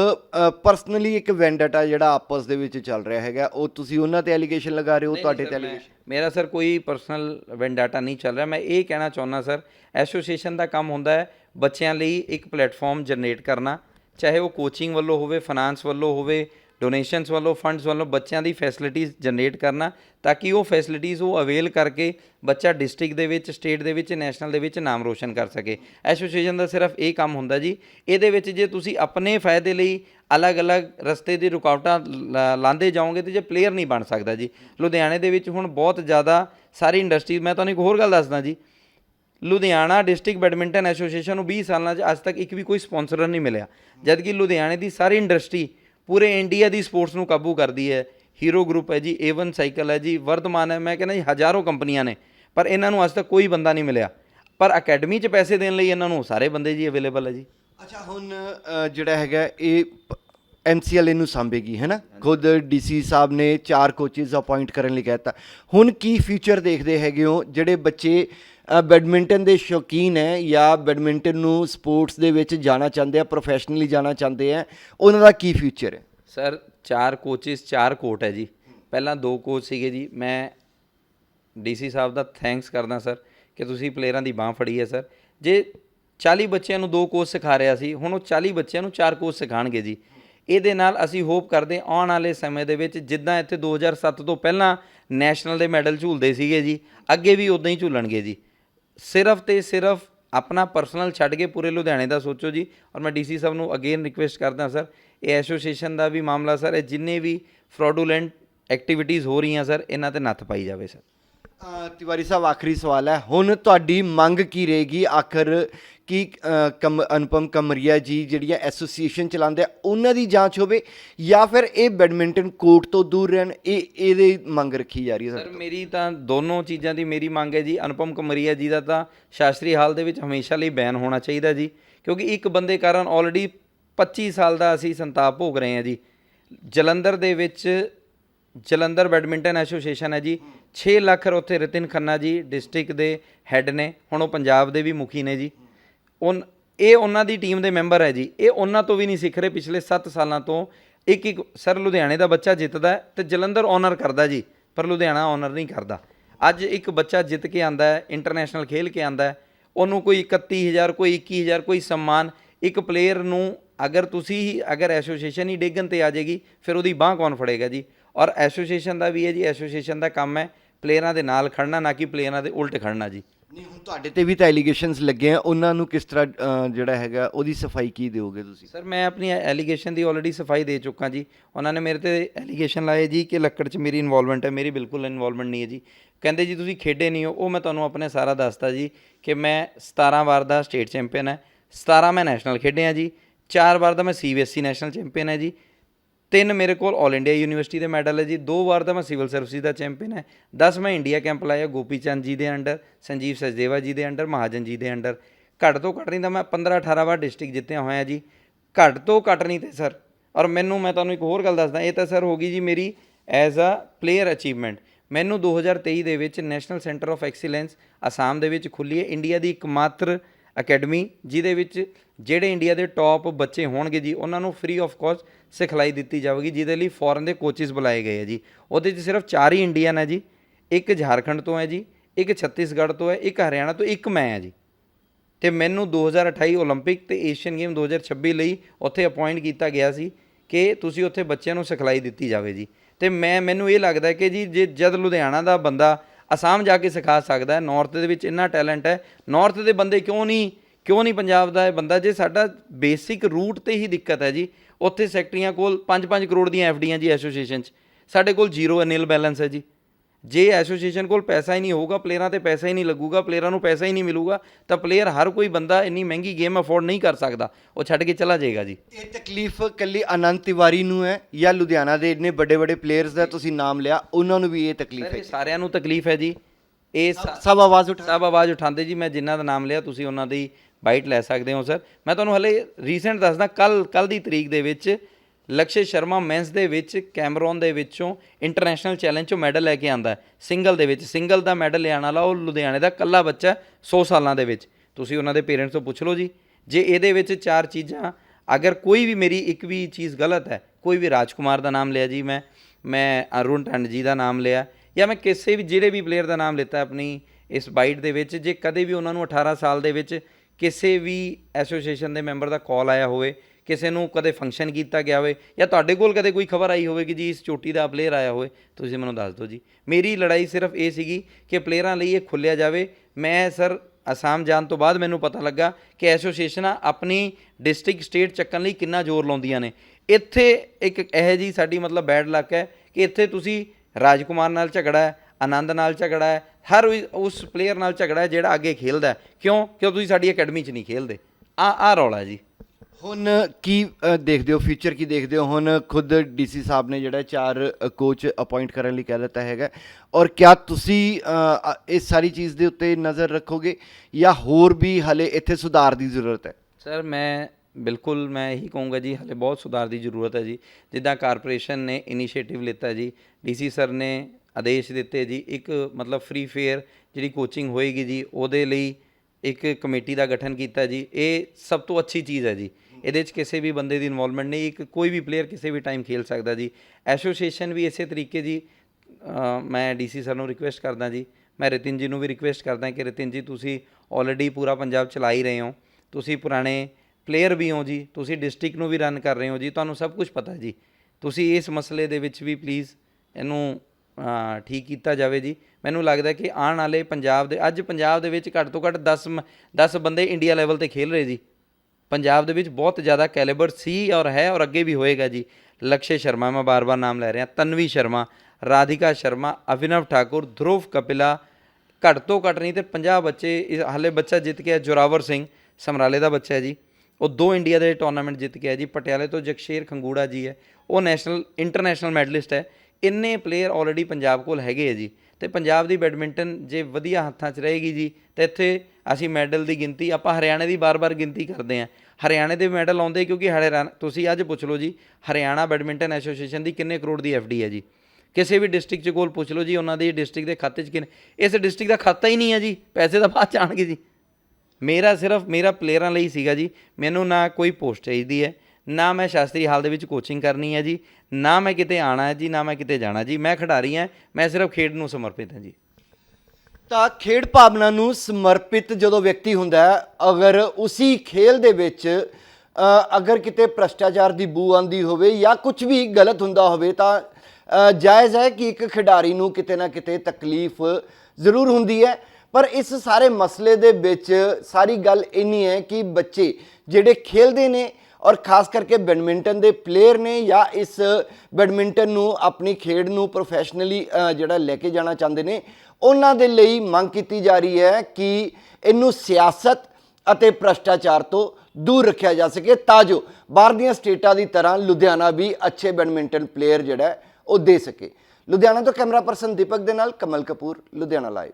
S1: ਪਰਸਨਲੀ ਇੱਕ ਵੈਂਡਟਾ ਜਿਹੜਾ ਆਪਸ ਦੇ ਵਿੱਚ ਚੱਲ ਰਿਹਾ ਹੈਗਾ। ਉਹ ਤੁਸੀਂ ਉਹਨਾਂ ਤੇ ਐਲੀਗੇਸ਼ਨ ਲਗਾ ਰਹੇ ਹੋ ਤੁਹਾਡੇ ਤੇ ਐਲੀਗੇਸ਼ਨ
S2: ਮੇਰਾ ਸਰ ਕੋਈ ਪਰਸਨਲ ਵੈਂਡਾਟਾ ਨਹੀਂ ਚੱਲ ਰਿਹਾ। ਮੈਂ ਇਹ ਕਹਿਣਾ ਚਾਹੁੰਦਾ ਸਰ ਐਸੋਸੀਏਸ਼ਨ ਦਾ ਕੰਮ ਹੁੰਦਾ ਹੈ ਬੱਚਿਆਂ ਲਈ ਇੱਕ ਪਲੇਟਫਾਰਮ ਜਨਰੇਟ ਕਰਨਾ। ਚਾਹੇ ਉਹ ਕੋਚਿੰਗ ਵੱਲੋਂ ਹੋਵੇ ਫਾਈਨਾਂਸ ਵੱਲੋਂ ਹੋਵੇ ਡੋਨੇਸ਼ਨਸ ਵੱਲੋਂ ਫੰਡਸ ਵੱਲੋਂ ਬੱਚਿਆਂ ਦੀ ਫੈਸਿਲਿਟੀਜ਼ ਜਨਰੇਟ ਕਰਨਾ, ਤਾਂ ਕਿ ਉਹ ਫੈਸਿਲਿਟੀਜ਼ ਉਹ ਅਵੇਲ ਕਰਕੇ ਬੱਚਾ ਡਿਸਟ੍ਰਿਕਟ ਦੇ ਵਿੱਚ ਸਟੇਟ ਦੇ ਵਿੱਚ ਨੈਸ਼ਨਲ ਦੇ ਵਿੱਚ ਨਾਮ ਰੋਸ਼ਨ ਕਰ ਸਕੇ। ਐਸੋਸੀਏਸ਼ਨ ਦਾ ਸਿਰਫ ਇਹ ਕੰਮ ਹੁੰਦਾ ਜੀ, ਇਹਦੇ ਵਿੱਚ ਜੇ ਤੁਸੀਂ ਆਪਣੇ ਫਾਇਦੇ ਲਈ ਅਲੱਗ-ਅਲੱਗ ਰਸਤੇ ਦੀ ਰੁਕਾਵਟਾਂ ਲਾ- ਲਾਉਂਦੇ ਜਾਓਗੇ ਤੇ ਜੇ ਪਲੇਅਰ ਨਹੀਂ ਬਣ ਸਕਦਾ ਜੀ। ਲੁਧਿਆਣੇ ਦੇ ਵਿੱਚ ਹੁਣ ਬਹੁਤ ਜ਼ਿਆਦਾ ਸਾਰੀ ਇੰਡਸਟਰੀ ਮੈਂ ਤੁਹਾਨੂੰ ਇੱਕ ਹੋਰ ਗੱਲ ਦੱਸਦਾ ਜੀ। ਲੁਧਿਆਣਾ ਡਿਸਟ੍ਰਿਕਟ ਬੈਡਮਿੰਟਨ ਐਸੋਸੀਏਸ਼ਨ ਨੂੰ 20 ਸਾਲਾਂ 'ਚ ਅੱਜ ਤੱਕ ਇੱਕ ਵੀ ਕੋਈ ਸਪਾਂਸਰ ਨਹੀਂ ਮਿਲਿਆ। ਜਦਕਿ ਲੁਧਿਆਣੇ ਦੀ ਸਾਰੀ ਇੰਡਸਟਰੀ ਪੂਰੇ ਇੰਡੀਆ ਦੀ ਸਪੋਰਟਸ ਨੂੰ ਕਾਬੂ ਕਰਦੀ ਹੈ। ਹੀਰੋ ਗਰੁੱਪ ਹੈ ਜੀ A1 ਸਾਈਕਲ ਹੈ ਜੀ, ਵਰਧਮਾਨ ਹੈ। ਮੈਂ ਕਹਿੰਦਾ ਜੀ, ਹਜ਼ਾਰੋਂ ਕੰਪਨੀਆਂ ਨੇ, ਪਰ ਇਹਨਾਂ ਨੂੰ ਅੱਜ ਤੱਕ ਕੋਈ ਬੰਦਾ ਨਹੀਂ ਮਿਲਿਆ। ਪਰ ਅਕੈਡਮੀ 'ਚ ਪੈਸੇ ਦੇਣ ਲਈ ਇਹਨਾਂ ਨੂੰ ਸਾਰੇ ਬੰਦੇ ਜੀ ਅਵੇਲੇਬਲ ਹੈ ਜੀ।
S1: ਅੱਛਾ, ਹੁਣ ਜਿਹੜਾ ਹੈਗਾ, ਇਹ ਐਨਸੀਐਲ ਇਹਨੂੰ ਸਾਂਭੇਗੀ, ਹੈ ਨਾ? ਖੁਦ ਡੀਸੀ ਸਾਹਿਬ ਨੇ ਚਾਰ ਕੋਚਿਸ ਅਪਾਇੰਟ ਕਰਨ ਲਈ ਕਹਿਤਾ ਹੁਣ ਕੀ ਫਿਊਚਰ ਦੇਖਦੇ ਹੈਗੇ ਹੋ? ਜਿਹੜੇ ਬੱਚੇ ਬੈਡਮਿੰਟਨ ਦੇ ਸ਼ੌਕੀਨ ਹੈ ਜਾਂ ਬੈਡਮਿੰਟਨ ਨੂੰ ਸਪੋਰਟਸ ਦੇ ਵਿੱਚ ਜਾਣਾ ਚਾਹੁੰਦੇ ਆ ਪ੍ਰੋਫੈਸ਼ਨਲੀ ਜਾਣਾ ਚਾਹੁੰਦੇ ਆ, ਉਹਨਾਂ ਦਾ ਕੀ ਫਿਊਚਰ ਹੈ?
S2: ਸਰ ਚਾਰ ਕੋਚਿਸ ਚਾਰ ਕੋਟ ਹੈ ਜੀ। ਪਹਿਲਾਂ ਦੋ ਕੋਚ ਸੀਗੇ ਜੀ। ਮੈਂ ਡੀਸੀ ਸਾਹਿਬ ਦਾ ਥੈਂਕਸ ਕਰਦਾ ਸਰ ਕਿ ਤੁਸੀਂ ਪਲੇਅਰਾਂ ਦੀ ਬਾਹ ਫੜੀ ਹੈ ਸਰ ਜੇ 40 ਬੱਚਿਆਂ ਨੂੰ ਦੋ ਕੋਚ ਸਿਖਾ ਰਿਹਾ ਸੀ, ਹੁਣ ਉਹ 40 ਬੱਚਿਆਂ ਨੂੰ ਚਾਰ ਕੋਚ ਸਿਖਾਣਗੇ ਜੀ। ਇਹਦੇ ਨਾਲ ਅਸੀਂ ਹੋਪ ਕਰਦੇ ਆਉਣ ਵਾਲੇ ਸਮੇਂ ਦੇ ਵਿੱਚ ਜਿੱਦਾਂ ਇੱਥੇ 2007 ਤੋਂ ਪਹਿਲਾਂ ਨੈਸ਼ਨਲ ਦੇ ਮੈਡਲ ਝੂਲਦੇ ਸੀਗੇ ਜੀ, ਅੱਗੇ ਵੀ ਉਦਾਂ ਹੀ ਝੂਲਣਗੇ ਜੀ। ਸਿਰਫ ਤੇ ਸਿਰਫ ਆਪਣਾ ਪਰਸਨਲ ਛੱਡ ਕੇ ਪੂਰੇ ਲੁਧਿਆਣੇ ਦਾ ਸੋਚੋ ਜੀ। ਔਰ ਮੈਂ ਡੀਸੀ ਸਾਹਿਬ ਨੂੰ ਅਗੇਨ ਰਿਕੁਐਸਟ ਕਰਦਾ ਸਰ, ਇਹ ਐਸੋਸੀਏਸ਼ਨ ਦਾ ਵੀ ਮਾਮਲਾ ਸਰ, ਇਹ ਜਿੰਨੇ ਵੀ ਫਰਾਡੂਲੈਂਟ ਐਕਟੀਵਿਟੀਜ਼ ਹੋ ਰਹੀਆਂ ਸਰ, ਇਹਨਾਂ ਤੇ ਨੱਥ ਪਾਈ ਜਾਵੇ ਸਰ।
S1: ਤਿਵਾਰੀ ਸਾਹਿਬ ਆਖਰੀ ਸਵਾਲ ਹੈ। ਹੁਣ ਤੁਹਾਡੀ ਮੰਗ ਕੀ ਰਹੇਗੀ? ਆਖਰ ਕੀ ਅਨੁਪਮ ਕਮਰੀਆ ਜੀ ਜਿਹੜੀਆਂ ਐਸੋਸੀਏਸ਼ਨ ਚਲਾਉਂਦੇ ਆ ਉਹਨਾਂ ਦੀ ਜਾਂਚ ਹੋਵੇ ਜਾਂ ਫਿਰ ਇਹ ਬੈਡਮਿੰਟਨ ਕੋਰਟ ਤੋਂ ਦੂਰ ਰਹਿਣ? ਇਹ ਇਹਦੇ ਮੰਗ ਰੱਖੀ ਜਾ ਰਹੀ ਹੈ
S2: ਸਰ ਮੇਰੀ ਤਾਂ ਦੋਨੋਂ ਚੀਜ਼ਾਂ ਦੀ ਮੇਰੀ ਮੰਗ ਹੈ ਜੀ। ਅਨੁਪਮ ਕਮਰੀਆ ਜੀ ਦਾ ਤਾਂ ਸ਼ਾਸਤਰੀ ਹਾਲ ਦੇ ਵਿੱਚ ਹਮੇਸ਼ਾ ਲਈ ਬੈਨ ਹੋਣਾ ਚਾਹੀਦਾ ਜੀ। ਕਿਉਂਕਿ ਇੱਕ ਬੰਦੇ ਕਾਰਨ ਆਲਰੇਡੀ 25 ਸਾਲ ਦਾ ਅਸੀਂ ਸੰਤਾਪ ਭੋਗ ਰਹੇ ਹਾਂ ਜੀ। ਜਲੰਧਰ ਦੇ ਵਿੱਚ ਜਲੰਧਰ ਬੈਡਮਿੰਟਨ ਐਸੋਸੀਏਸ਼ਨ ਹੈ ਜੀ। 6 ਲੱਖ ਉੱਥੇ ਰਤਿਨ ਖੰਨਾ ਜੀ ਡਿਸਟ੍ਰਿਕਟ ਦੇ ਹੈੱਡ ਨੇ, ਹੁਣ ਉਹ ਪੰਜਾਬ ਦੇ ਵੀ ਮੁਖੀ ਨੇ ਜੀ। ਉਨ, ਇਹ ਉਹਨਾਂ ਦੀ ਟੀਮ ਦੇ ਮੈਂਬਰ ਹੈ ਜੀ। ਇਹ ਉਹਨਾਂ ਤੋਂ ਵੀ ਨਹੀਂ ਸਿੱਖ ਰਹੇ, ਪਿਛਲੇ 7 ਸਾਲਾਂ ਤੋਂ ਇੱਕ ਇੱਕ, ਸਰ ਲੁਧਿਆਣੇ ਦਾ ਬੱਚਾ ਜਿੱਤਦਾ ਹੈ ਤੇ ਜਲੰਧਰ ਓਨਰ ਕਰਦਾ ਜੀ, ਪਰ ਲੁਧਿਆਣਾ ਓਨਰ ਨਹੀਂ ਕਰਦਾ। ਅੱਜ ਇੱਕ ਬੱਚਾ ਜਿੱਤ ਕੇ ਆਂਦਾ ਹੈ ਇੰਟਰਨੈਸ਼ਨਲ ਖੇਲ ਕੇ ਆਂਦਾ ਹੈ, ਉਹਨੂੰ ਕੋਈ 31000 ਕੋਈ 21000 ਕੋਈ ਸਨਮਾਨ, ਇੱਕ ਪਲੇਅਰ ਨੂੰ ਅਗਰ ਤੁਸੀਂ ਹੀ, ਅਗਰ ਐਸੋਸੀਏਸ਼ਨ ਹੀ ਡੇਗਨ ਤੇ ਆ ਜਾਏਗੀ, ਫਿਰ ਉਹਦੀ ਬਾਹ ਕੌਣ ਫੜੇਗਾ ਜੀ? ਔਰ ਐਸੋਸੀਏਸ਼ਨ ਦਾ ਵੀ ਹੈ ਜੀ ਐਸੋਸੀਏਸ਼ਨ ਦਾ ਕੰਮ ਹੈ ਪਲੇਅਰਾਂ ਦੇ ਨਾਲ ਖੜਨਾ ਨਾ ਕਿ ਪਲੇਅਰਾਂ ਦੇ ਉਲਟ ਖੜਨਾ ਜੀ।
S1: ਨਹੀਂ ਹੁਣ ਤੁਹਾਡੇ ਤੇ ਵੀ ਤਾਂ ਐਲੀਗੇਸ਼ਨਸ ਲੱਗੇ ਆ ਉਹਨਾਂ ਨੂੰ ਕਿਸ ਤਰ੍ਹਾਂ ਜਿਹੜਾ ਹੈਗਾ ਉਹਦੀ ਸਫ਼ਾਈ ਕੀ ਦਿਓਗੇ ਤੁਸੀਂ?
S2: ਸਰ ਮੈਂ ਆਪਣੀ ਐਲੀਗੇਸ਼ਨ ਦੀ ਆਲਰੇਡੀ ਸਫ਼ਾਈ ਦੇ ਚੁੱਕਾ ਜੀ। ਉਹਨਾਂ ਨੇ ਮੇਰੇ ਤੇ ਐਲੀਗੇਸ਼ਨ ਲਾਏ ਜੀ ਕਿ ਲੱਕੜ 'ਚ ਮੇਰੀ ਇਨਵੋਲਵਮੈਂਟ ਹੈ ਮੇਰੀ ਬਿਲਕੁਲ ਇਨਵੋਲਵਮੈਂਟ ਨਹੀਂ ਹੈ ਜੀ। ਕਹਿੰਦੇ ਜੀ ਤੁਸੀਂ ਖੇਡੇ ਨਹੀਂ ਹੋ। ਉਹ ਮੈਂ ਤੁਹਾਨੂੰ ਆਪਣੇ ਸਾਰਾ ਦੱਸਤਾ ਜੀ ਕਿ ਮੈਂ 17 ਵਾਰ ਦਾ ਸਟੇਟ ਚੈਂਪੀਅਨ ਹੈ। 17 ਮੈਂ ਨੈਸ਼ਨਲ ਖੇਡੇ ਆ ਜੀ। 4 ਵਾਰ ਦਾ ਮੈਂ ਸੀਬੀਐਸਈ ਨੈਸ਼ਨਲ ਚੈਂਪੀਅਨ ਹੈ ਜੀ। ਤਿੰਨ ਮੇਰੇ ਕੋਲ 올 ਇੰਡੀਆ ਯੂਨੀਵਰਸਿਟੀ ਦੇ ਮੈਡਲ ਹੈ ਜੀ। ਦੋ ਵਾਰ ਦਾ ਮੈਂ ਸਿਵਲ ਸਰਵਿਸਿਜ਼ ਦਾ ਚੈਂਪੀਅਨ ਹੈ। 10 ਮੈਂ ਇੰਡੀਆ ਕੈਂਪ ਲਾਇਆ ਗੋਪੀ ਚੰਦ ਜੀ ਦੇ ਅੰਡਰ ਸੰਜੀਵ ਸਜਦੇਵਾ ਜੀ ਦੇ ਅੰਡਰ ਮਹਾਜਨ ਜੀ ਦੇ ਅੰਡਰ ਘੱਟ ਤੋਂ ਘੱਟ ਨਹੀਂ ਤਾਂ ਮੈਂ 15 18 ਵਾਰ ਡਿਸਟ੍ਰਿਕਟ ਜਿੱਤਿਆ ਹੋਇਆ ਜੀ। ਘੱਟ ਤੋਂ ਘੱਟ ਨਹੀਂ ਤੇ ਸਰ ਔਰ ਮੈਨੂੰ, ਮੈਂ ਤੁਹਾਨੂੰ ਇੱਕ ਹੋਰ ਗੱਲ ਦੱਸਦਾ, ਇਹ ਤਾਂ ਸਰ ਹੋ ਗਈ ਜੀ ਮੇਰੀ ਐਜ਼ ਅ ਪਲੇਅਰ ਅਚੀਵਮੈਂਟ ਮੈਨੂੰ 2023 ਦੇ ਵਿੱਚ national centre of excellence Assam ਦੇ ਵਿੱਚ ਖੁੱਲੀ ਹੈ। ਇੰਡੀਆ ਦੀ ਇੱਕਮਾਤਰ ਅਕੈਡਮੀ ਜਿਹਦੇ ਵਿੱਚ ਜਿਹੜੇ ਇੰਡੀਆ ਦੇ ਟੌਪ ਬੱਚੇ ਹੋਣਗੇ ਜੀ ਉਹਨਾਂ ਨੂੰ ਫ੍ਰੀ ਆਫ ਕਾਸਟ ਸਿਖਲਾਈ ਦਿੱਤੀ ਜਾਵੇਗੀ ਜਿਹਦੇ ਲਈ ਫੋਰਨ ਦੇ ਕੋਚਿਸ ਬੁਲਾਏ ਗਏ ਆ ਜੀ ਉਹਦੇ 'ਚ ਸਿਰਫ 4 ਹੀ ਇੰਡੀਅਨ ਹੈ ਜੀ ਇੱਕ ਝਾਰਖੰਡ ਤੋਂ ਹੈ ਜੀ ਇੱਕ ਛੱਤੀਸਗੜ੍ਹ ਤੋਂ ਹੈ ਇੱਕ ਹਰਿਆਣਾ ਤੋਂ ਇੱਕ ਮੈਂ ਹਾਂ ਜੀ ਤੇ ਮੈਨੂੰ 2028 올림픽 ਤੇ ਏਸ਼ੀਅਨ ਗੇਮ 2026 ਲਈ ਉੱਥੇ ਅਪਾਇੰਟ ਕੀਤਾ ਗਿਆ ਸੀ ਕਿ ਤੁਸੀਂ ਉੱਥੇ ਬੱਚਿਆਂ ਨੂੰ ਸਿਖਲਾਈ ਦਿੱਤੀ ਜਾਵੇ ਜੀ ਤੇ ਮੈਂ ਮੈਨੂੰ ਇਹ ਲੱਗਦਾ ਹੈ ਕਿ ਜੀ ਜੇ ਜਦ ਲੁਧਿਆਣਾ ਦਾ ਬੰਦਾ ਅਸਾਮ ਜਾ ਕੇ ਸਿਖਾ ਸਕਦਾ ਹੈ। ਨਾਰਥ ਦੇ ਵਿੱਚ ਇੰਨਾ ਟੈਲੈਂਟ ਹੈ। ਨਾਰਥ ਦੇ ਬੰਦੇ ਕਿਉਂ ਨਹੀਂ ਕਿਉਂ ਨਹੀਂ ਪੰਜਾਬ ਦਾ ਇਹ ਬੰਦਾ? ਜੇ ਸਾਡਾ ਬੇਸਿਕ ਰੂਟ ਤੇ ਹੀ ਦਿੱਕਤ ਹੈ ਜੀ, ਉੱਥੇ ਸੈਕਟਰੀਆਂ ਕੋਲ 5-5 ਕਰੋੜ ਦੀਆਂ ਐਫਡੀਆਂ ਜੀ ਐਸੋਸੀਏਸ਼ਨ 'ਚ। ਸਾਡੇ ਕੋਲ ਜ਼ੀਰੋ ਅਨਿਲ ਬੈਲੈਂਸ ਹੈ ਜੀ। ਜੇ ਐਸੋਸੀਏਸ਼ਨ ਕੋਲ ਪੈਸਾ ਹੀ ਨਹੀਂ ਹੋਊਗਾ ਪਲੇਅਰਾਂ ਤੇ ਪੈਸਾ ਹੀ ਨਹੀਂ ਲੱਗੂਗਾ ਪਲੇਅਰਾਂ ਨੂੰ ਪੈਸਾ ਹੀ ਨਹੀਂ ਮਿਲੂਗਾ ਤਾਂ ਪਲੇਅਰ ਹਰ ਕੋਈ ਬੰਦਾ ਇੰਨੀ ਮਹਿੰਗੀ ਗੇਮ ਅਫੋਰਡ ਨਹੀਂ ਕਰ ਸਕਦਾ। ਉਹ ਛੱਡ ਕੇ ਚਲਾ ਜਾਏਗਾ ਜੀ।
S1: ਇਹ ਤਕਲੀਫ ਕੱਲੀ ਅਨੰਤ ਤਿਵਾਰੀ ਨੂੰ ਹੈ ਜਾਂ ਲੁਧਿਆਣਾ ਦੇ ਇੰਨੇ ਵੱਡੇ ਵੱਡੇ ਪਲੇਅਰਸ ਦਾ ਤੁਸੀਂ ਨਾਮ ਲਿਆ ਉਹਨਾਂ ਨੂੰ ਵੀ ਇਹ ਤਕਲੀਫ ਹੈ
S2: ਸਾਰਿਆਂ ਨੂੰ ਤਕਲੀਫ ਹੈ ਜੀ। ਇਹ
S1: ਸਭ ਆਵਾਜ਼ ਉਠਾ
S2: ਸਭ ਆਵਾਜ਼ ਉਠਾਉਂਦੇ ਜੀ ਮੈਂ ਜਿਨ੍ਹਾਂ ਦਾ ਨਾਮ ਲਿਆ ਤੁਸੀਂ ਉਹਨਾਂ ਦੀ ਬਾਈਟ ਲੈ ਸਕਦੇ ਹੋ ਸਰ। ਮੈਂ ਤੁਹਾਨੂੰ ਹਲੇ ਰੀਸੈਂਟ ਦੱਸਦਾ ਕੱਲ ਕੱਲ ਦੀ ਤਰੀਕ ਦੇ ਵਿੱਚ ਲਕਸ਼ੇ ਸ਼ਰਮਾ ਮੈਂਸ ਦੇ ਵਿੱਚ, ਕੈਮਰੋਨ ਦੇ ਵਿੱਚੋਂ ਇੰਟਰਨੈਸ਼ਨਲ ਚੈਲੰਜ ਚੋਂ ਮੈਡਲ ਲੈ ਕੇ ਆਂਦਾ ਸਿੰਗਲ ਦੇ ਵਿੱਚ ਸਿੰਗਲ ਦਾ ਮੈਡਲ ਲਿਆਉਣ ਵਾਲਾ ਉਹ ਲੁਧਿਆਣੇ ਦਾ ਕੱਲਾ ਬੱਚਾ 100 ਸਾਲਾਂ ਦੇ ਵਿੱਚ। ਤੁਸੀਂ ਉਹਨਾਂ ਦੇ ਪੇਰੈਂਟਸ ਤੋਂ ਪੁੱਛ ਲਓ ਜੀ। ਜੇ ਇਹਦੇ ਵਿੱਚ ਚਾਰ ਚੀਜ਼ਾਂ, ਅਗਰ ਕੋਈ ਵੀ ਮੇਰੀ ਇੱਕ ਵੀ ਚੀਜ਼ ਗਲਤ ਹੈ, ਕੋਈ ਵੀ ਰਾਜਕੁਮਾਰ ਦਾ ਨਾਮ ਲਿਆ ਜੀ ਮੈਂ ਮੈਂ ਅਰੁਣ ਟੰਡ ਜੀ ਦਾ ਨਾਮ ਲਿਆ, ਜਾਂ ਮੈਂ ਕਿਸੇ ਵੀ ਜਿਹੜੇ ਵੀ ਪਲੇਅਰ ਦਾ ਨਾਮ ਲਿੱਤਾ ਆਪਣੀ ਇਸ ਬਾਈਟ ਦੇ ਵਿੱਚ, ਜੇ ਕਦੇ ਵੀ ਉਹਨਾਂ ਨੂੰ 18 ਸਾਲ ਦੇ ਵਿੱਚ ਕਿਸੇ ਵੀ ਐਸੋਸੀਏਸ਼ਨ ਦੇ ਮੈਂਬਰ ਦਾ ਕਾਲ ਆਇਆ ਹੋਵੇ ਕਿਸੇ ਨੂੰ ਕਦੇ ਫੰਕਸ਼ਨ ਕੀਤਾ ਗਿਆ ਹੋਵੇ ਜਾਂ ਤੁਹਾਡੇ ਕੋਲ ਕਦੇ ਕੋਈ ਖਬਰ ਆਈ ਹੋਵੇ ਕਿ ਜੀ ਇਸ ਚੋਟੀ ਦਾ ਪਲੇਅਰ ਆਇਆ ਹੋਵੇ, ਤੁਸੀਂ ਮੈਨੂੰ ਦੱਸ ਦਿਓ ਜੀ। ਮੇਰੀ ਲੜਾਈ ਸਿਰਫ ਇਹ ਸੀਗੀ ਕਿ ਪਲੇਅਰਾਂ ਲਈ ਇਹ ਖੁੱਲਿਆ ਜਾਵੇ। ਮੈਂ ਸਰ ਅਸਾਮ ਜਾਣ ਤੋਂ ਬਾਅਦ ਮੈਨੂੰ ਪਤਾ ਲੱਗਾ ਕਿ ਐਸੋਸੀਏਸ਼ਨਾਂ ਆਪਣੀ ਡਿਸਟ੍ਰਿਕਟ ਸਟੇਟ ਚੱਕਣ ਲਈ ਕਿੰਨਾ ਜ਼ੋਰ ਲਾਉਂਦੀਆਂ ਨੇ। ਇੱਥੇ ਇੱਕ ਇਹ ਜੀ ਸਾਡੀ ਮਤਲਬ ਬੈਡ ਲੱਕ ਹੈ ਕਿ ਇੱਥੇ ਤੁਸੀਂ ਰਾਜਕੁਮਾਰ ਨਾਲ ਝਗੜਾ ਹੈ, ਆਨੰਦ ਨਾਲ ਝਗੜਾ ਹੈ, ਹਰ ਉਸ ਪਲੇਅਰ ਨਾਲ ਝਗੜਾ ਹੈ ਜਿਹੜਾ ਅੱਗੇ ਖੇਲਦਾ ਕਿਉਂ? ਕਿਉਂ ਤੁਸੀਂ ਸਾਡੀ ਅਕੈਡਮੀ 'ਚ ਨਹੀਂ ਖੇਲਦੇ? ਆ ਆ ਰੌਲਾ ਜੀ।
S1: ਹੁਣ ਕੀ ਅ, ਦੇਖਦੇ ਹੋ ਫਿਊਚਰ ਕੀ ਦੇਖਦੇ ਹੋ? ਹੁਣ ਖੁਦ ਡੀਸੀ ਸਾਹਿਬ ਨੇ ਜਿਹੜਾ ਚਾਰ ਕੋਚ ਅਪਾਇੰਟ ਕਰਨ ਲਈ ਕਹਿ ਦਿੱਤਾ ਹੈਗਾ। ਔਰ ਕਿਆ ਤੁਸੀਂ ਅ, ਅ, ਇਸ ਸਾਰੀ ਚੀਜ਼ ਦੇ ਉੱਤੇ ਨਜ਼ਰ ਰੱਖੋਗੇ? ਜਾਂ ਹੋਰ ਵੀ ਹਲੇ ਇੱਥੇ ਸੁਧਾਰ ਦੀ ਜ਼ਰੂਰਤ ਹੈ?
S2: ਸਰ ਮੈਂ ਬਿਲਕੁਲ ਮੈਂ ਇਹੀ ਕਹੂੰਗਾ ਜੀ ਹਲੇ ਬਹੁਤ ਸੁਧਾਰ ਦੀ ਜ਼ਰੂਰਤ ਹੈ ਜੀ। ਜਿੱਦਾਂ ਕਾਰਪੋਰੇਸ਼ਨ ਨੇ ਇਨੀਸ਼ੀਏਟਿਵ ਲਿੱਤਾ ਜੀ ਡੀਸੀ ਸਰ ਨੇ ਆਦੇਸ਼ ਦਿੱਤੇ ਜੀ ਇੱਕ ਮਤਲਬ ਫ੍ਰੀ ਫੇਅਰ ਜਿਹੜੀ ਕੋਚਿੰਗ ਹੋਏਗੀ ਜੀ ਉਹਦੇ ਲਈ ਇੱਕ ਕਮੇਟੀ ਦਾ ਗਠਨ ਕੀਤਾ ਜੀ। ਇਹ ਸਭ ਤੋਂ ਅੱਛੀ ਚੀਜ਼ ਹੈ ਜੀ। ਇਹਦੇ 'ਚ ਕਿਸੇ ਵੀ ਬੰਦੇ ਦੀ ਇਨਵੋਲਵਮੈਂਟ ਨਹੀਂ ਇੱਕ ਕੋਈ ਵੀ ਪਲੇਅਰ ਕਿਸੇ ਵੀ ਟਾਈਮ ਖੇਲ ਸਕਦਾ ਜੀ। ਐਸੋਸੀਏਸ਼ਨ ਵੀ ਇਸੇ ਤਰੀਕੇ ਜੀ। ਅ, ਮੈਂ ਡੀਸੀ ਸਰ ਨੂੰ ਰਿਕੁਐਸਟ ਕਰਦਾ ਜੀ। ਮੈਂ ਰਤਿਨ ਜੀ ਨੂੰ ਵੀ ਰਿਕੁਐਸਟ ਕਰਦਾ ਕਿ ਰਤਿਨ ਜੀ ਤੁਸੀਂ ਆਲਰੇਡੀ ਪੂਰਾ ਪੰਜਾਬ ਚਲਾ ਹੀ ਰਹੇ ਹੋ। ਤੁਸੀਂ ਪੁਰਾਣੇ ਪਲੇਅਰ ਵੀ ਹੋ ਜੀ। ਤੁਸੀਂ ਡਿਸਟ੍ਰਿਕਟ ਨੂੰ ਵੀ ਰਨ ਕਰ ਰਹੇ ਹੋ ਜੀ। ਤੁਹਾਨੂੰ ਸਭ ਕੁਝ ਪਤਾ ਜੀ। ਤੁਸੀਂ ਇਸ ਮਸਲੇ ਦੇ ਵਿੱਚ ਵੀ ਪਲੀਜ਼ ਇਹਨੂੰ ਠੀਕ ਕੀਤਾ ਜਾਵੇ ਜੀ। ਮੈਨੂੰ ਲੱਗਦਾ ਕਿ ਆਉਣ ਵਾਲੇ ਪੰਜਾਬ ਦੇ ਅੱਜ ਪੰਜਾਬ ਦੇ ਵਿੱਚ ਘੱਟ ਤੋਂ ਘੱਟ 10 ਮ- 10 ਬੰਦੇ ਇੰਡੀਆ ਲੈਵਲ ਤੇ ਖੇਲ ਰਹੇ ਜੀ। ਪੰਜਾਬ ਦੇ ਵਿੱਚ ਬਹੁਤ ਜ਼ਿਆਦਾ ਕੈਲੀਬਰ ਸੀ ਔਰ ਹੈ ਔਰ ਅੱਗੇ ਵੀ ਹੋਏਗਾ ਜੀ। ਲਕਸ਼ੇ ਸ਼ਰਮਾ, ਮੈਂ ਬਾਰ-ਬਾਰ ਨਾਮ ਲੈ ਰਿਹਾ। ਤਨਵੀ ਸ਼ਰਮਾ, ਰਾਧਿਕਾ ਸ਼ਰਮਾ, ਅਭਿਨਵ ਠਾਕੁਰ, ਧਰੁਵ ਕਪਿਲਾ। ਘੱਟ ਤੋਂ ਘੱਟ ਨਹੀਂ ਤੇ 50 ਬੱਚੇ ਹਾਲੇ ਬੱਚਾ ਜਿੱਤ ਗਿਆ ਜੋਰਾਵਰ ਸਿੰਘ, ਸਮਰਾਲੇ ਦਾ ਬੱਚਾ ਹੈ ਜੀ। ਉਹ ਦੋ ਇੰਡੀਆ ਦੇ ਟੂਰਨਾਮੈਂਟ ਜਿੱਤ ਕੇ ਆਇਆ ਜੀ। ਪਟਿਆਲੇ ਤੋਂ ਜਗਸ਼ੇਰ ਖੰਗੂੜਾ ਜੀ ਹੈ। ਉਹ ਨੈਸ਼ਨਲ ਇੰਟਰਨੈਸ਼ਨਲ ਮੈਡਲਿਸਟ ਹੈ। ਇੰਨੇ ਪਲੇਅਰ ਆਲਰੇਡੀ ਪੰਜਾਬ ਕੋਲ ਹੈਗੇ ਹੈ ਜੀ। ਤੇ ਪੰਜਾਬ ਦੀ ਬੈਡਮਿੰਟਨ ਜੇ ਵਧੀਆ ਹੱਥਾਂ 'ਚ ਰਹੇਗੀ ਜੀ, ਤੇ ਇੱਥੇ ਅਸੀਂ ਮੈਡਲ ਦੀ ਗਿਣਤੀ, ਆਪਾਂ ਹਰਿਆਣੇ ਦੀ ਬਾਰ-ਬਾਰ ਗਿਣਤੀ ਕਰਦੇ ਹਾਂ। ਹਰਿਆਣੇ ਦੇ ਮੈਡਲ ਆਉਂਦੇ ਕਿਉਂਕਿ ਹਰਿਆਣਾ ਤੁਸੀਂ ਅੱਜ ਪੁੱਛ ਲਓ ਜੀ, ਹਰਿਆਣਾ ਬੈਡਮਿੰਟਨ ਐਸੋਸੀਏਸ਼ਨ ਦੀ ਕਿੰਨੇ ਕਰੋੜ ਦੀ ਐਫਡੀ ਹੈ ਜੀ? ਕਿਸੇ ਵੀ ਡਿਸਟ੍ਰਿਕਟ 'ਚ ਕੋਲ ਪੁੱਛ ਲਓ ਜੀ, ਉਹਨਾਂ ਦੀ ਡਿਸਟ੍ਰਿਕਟ ਦੇ ਖਾਤੇ 'ਚ ਕਿੰਨੇ, ਇਸ ਡਿਸਟ੍ਰਿਕਟ ਦਾ ਖਾਤਾ ਹੀ ਨਹੀਂ ਹੈ ਜੀ, ਪੈਸੇ ਤਾਂ ਬਾਅਦ 'ਚ ਆਉਣਗੇ ਜੀ। ਮੇਰਾ ਸਿਰਫ, ਮੇਰਾ ਪਲੇਅਰਾਂ ਲਈ ਸੀਗਾ ਜੀ, ਮੈਨੂੰ ਨਾ ਕੋਈ ਪੋਸਟ ਚਾਹੀਦੀ ਹੈ, ਨਾ ਮੈਂ ਸ਼ਾਸਤਰੀ ਹਾਲ ਦੇ ਵਿੱਚ ਕੋਚਿੰਗ ਕਰਨੀ ਹੈ ਜੀ, ਨਾ ਮੈਂ ਕਿਤੇ ਆਣਾ ਹੈ ਜੀ, ਨਾ ਮੈਂ ਕਿਤੇ ਜਾਣਾ ਜੀ, ਮੈਂ ਖਿਡਾਰੀ ਹਾਂ, ਮੈਂ ਸਿਰਫ ਖੇਡ ਨੂੰ ਸਮਰਪਿਤ ਹਾਂ ਜੀ।
S1: ਤਾਂ ਖੇਡ ਭਾਵਨਾ ਨੂੰ ਸਮਰਪਿਤ ਜਦੋਂ ਵਿਅਕਤੀ ਹੁੰਦਾ ਹੈ ਅਗਰ ਉਸੇ ਖੇਲ ਦੇ ਵਿੱਚ ਅ, ਅਗਰ ਕਿਤੇ ਭ੍ਰਸ਼ਟਾਚਾਰ ਦੀ ਬੂ ਆਂਦੀ ਹੋਵੇ ਜਾਂ ਕੁਝ ਵੀ ਗਲਤ ਹੁੰਦਾ ਹੋਵੇ ਤਾਂ ਅ, ਜਾਇਜ਼ ਹੈ ਕਿ ਇੱਕ ਖਿਡਾਰੀ ਨੂੰ ਕਿਤੇ ਨਾ ਕਿਤੇ ਤਕਲੀਫ ਜ਼ਰੂਰ ਹੁੰਦੀ ਹੈ। ਪਰ ਇਸ ਸਾਰੇ ਮਸਲੇ ਦੇ ਵਿੱਚ ਸਾਰੀ ਗੱਲ ਇੰਨੀ ਹੈ ਕਿ ਬੱਚੇ ਜਿਹੜੇ ਖੇਲਦੇ ਨੇ ਔਰ ਖਾਸ ਕਰਕੇ ਬੈਡਮਿੰਟਨ ਦੇ ਪਲੇਅਰ ਨੇ ਜਾਂ ਇਸ ਬੈਡਮਿੰਟਨ ਨੂੰ ਆਪਣੀ ਖੇਡ ਨੂੰ ਪ੍ਰੋਫੈਸ਼ਨਲੀ ਜਿਹੜਾ ਲੈ ਕੇ ਜਾਣਾ ਚਾਹੁੰਦੇ ਨੇ ਉਹਨਾਂ ਦੇ ਲਈ ਮੰਗ ਕੀਤੀ ਜਾ ਰਹੀ ਹੈ ਕਿ ਇਹਨੂੰ ਸਿਆਸਤ ਅਤੇ ਭ੍ਰਸ਼ਟਾਚਾਰ ਤੋਂ ਦੂਰ ਰੱਖਿਆ ਜਾ ਸਕੇ ਤਾਂ ਜੋ ਬਾਹਰ ਦੀਆਂ ਸਟੇਟਾਂ ਦੀ ਤਰ੍ਹਾਂ ਲੁਧਿਆਣਾ ਵੀ ਅੱਛੇ ਬੈਡਮਿੰਟਨ ਪਲੇਅਰ ਜਿਹੜਾ ਉਹ ਦੇ ਸਕੇ। ਲੁਧਿਆਣਾ ਤੋਂ ਕੈਮਰਾ ਪਰਸਨ ਦੀਪਕ ਦੇ ਨਾਲ ਕਮਲ ਕਪੂਰ, ਲੁਧਿਆਣਾ ਲਾਈਵ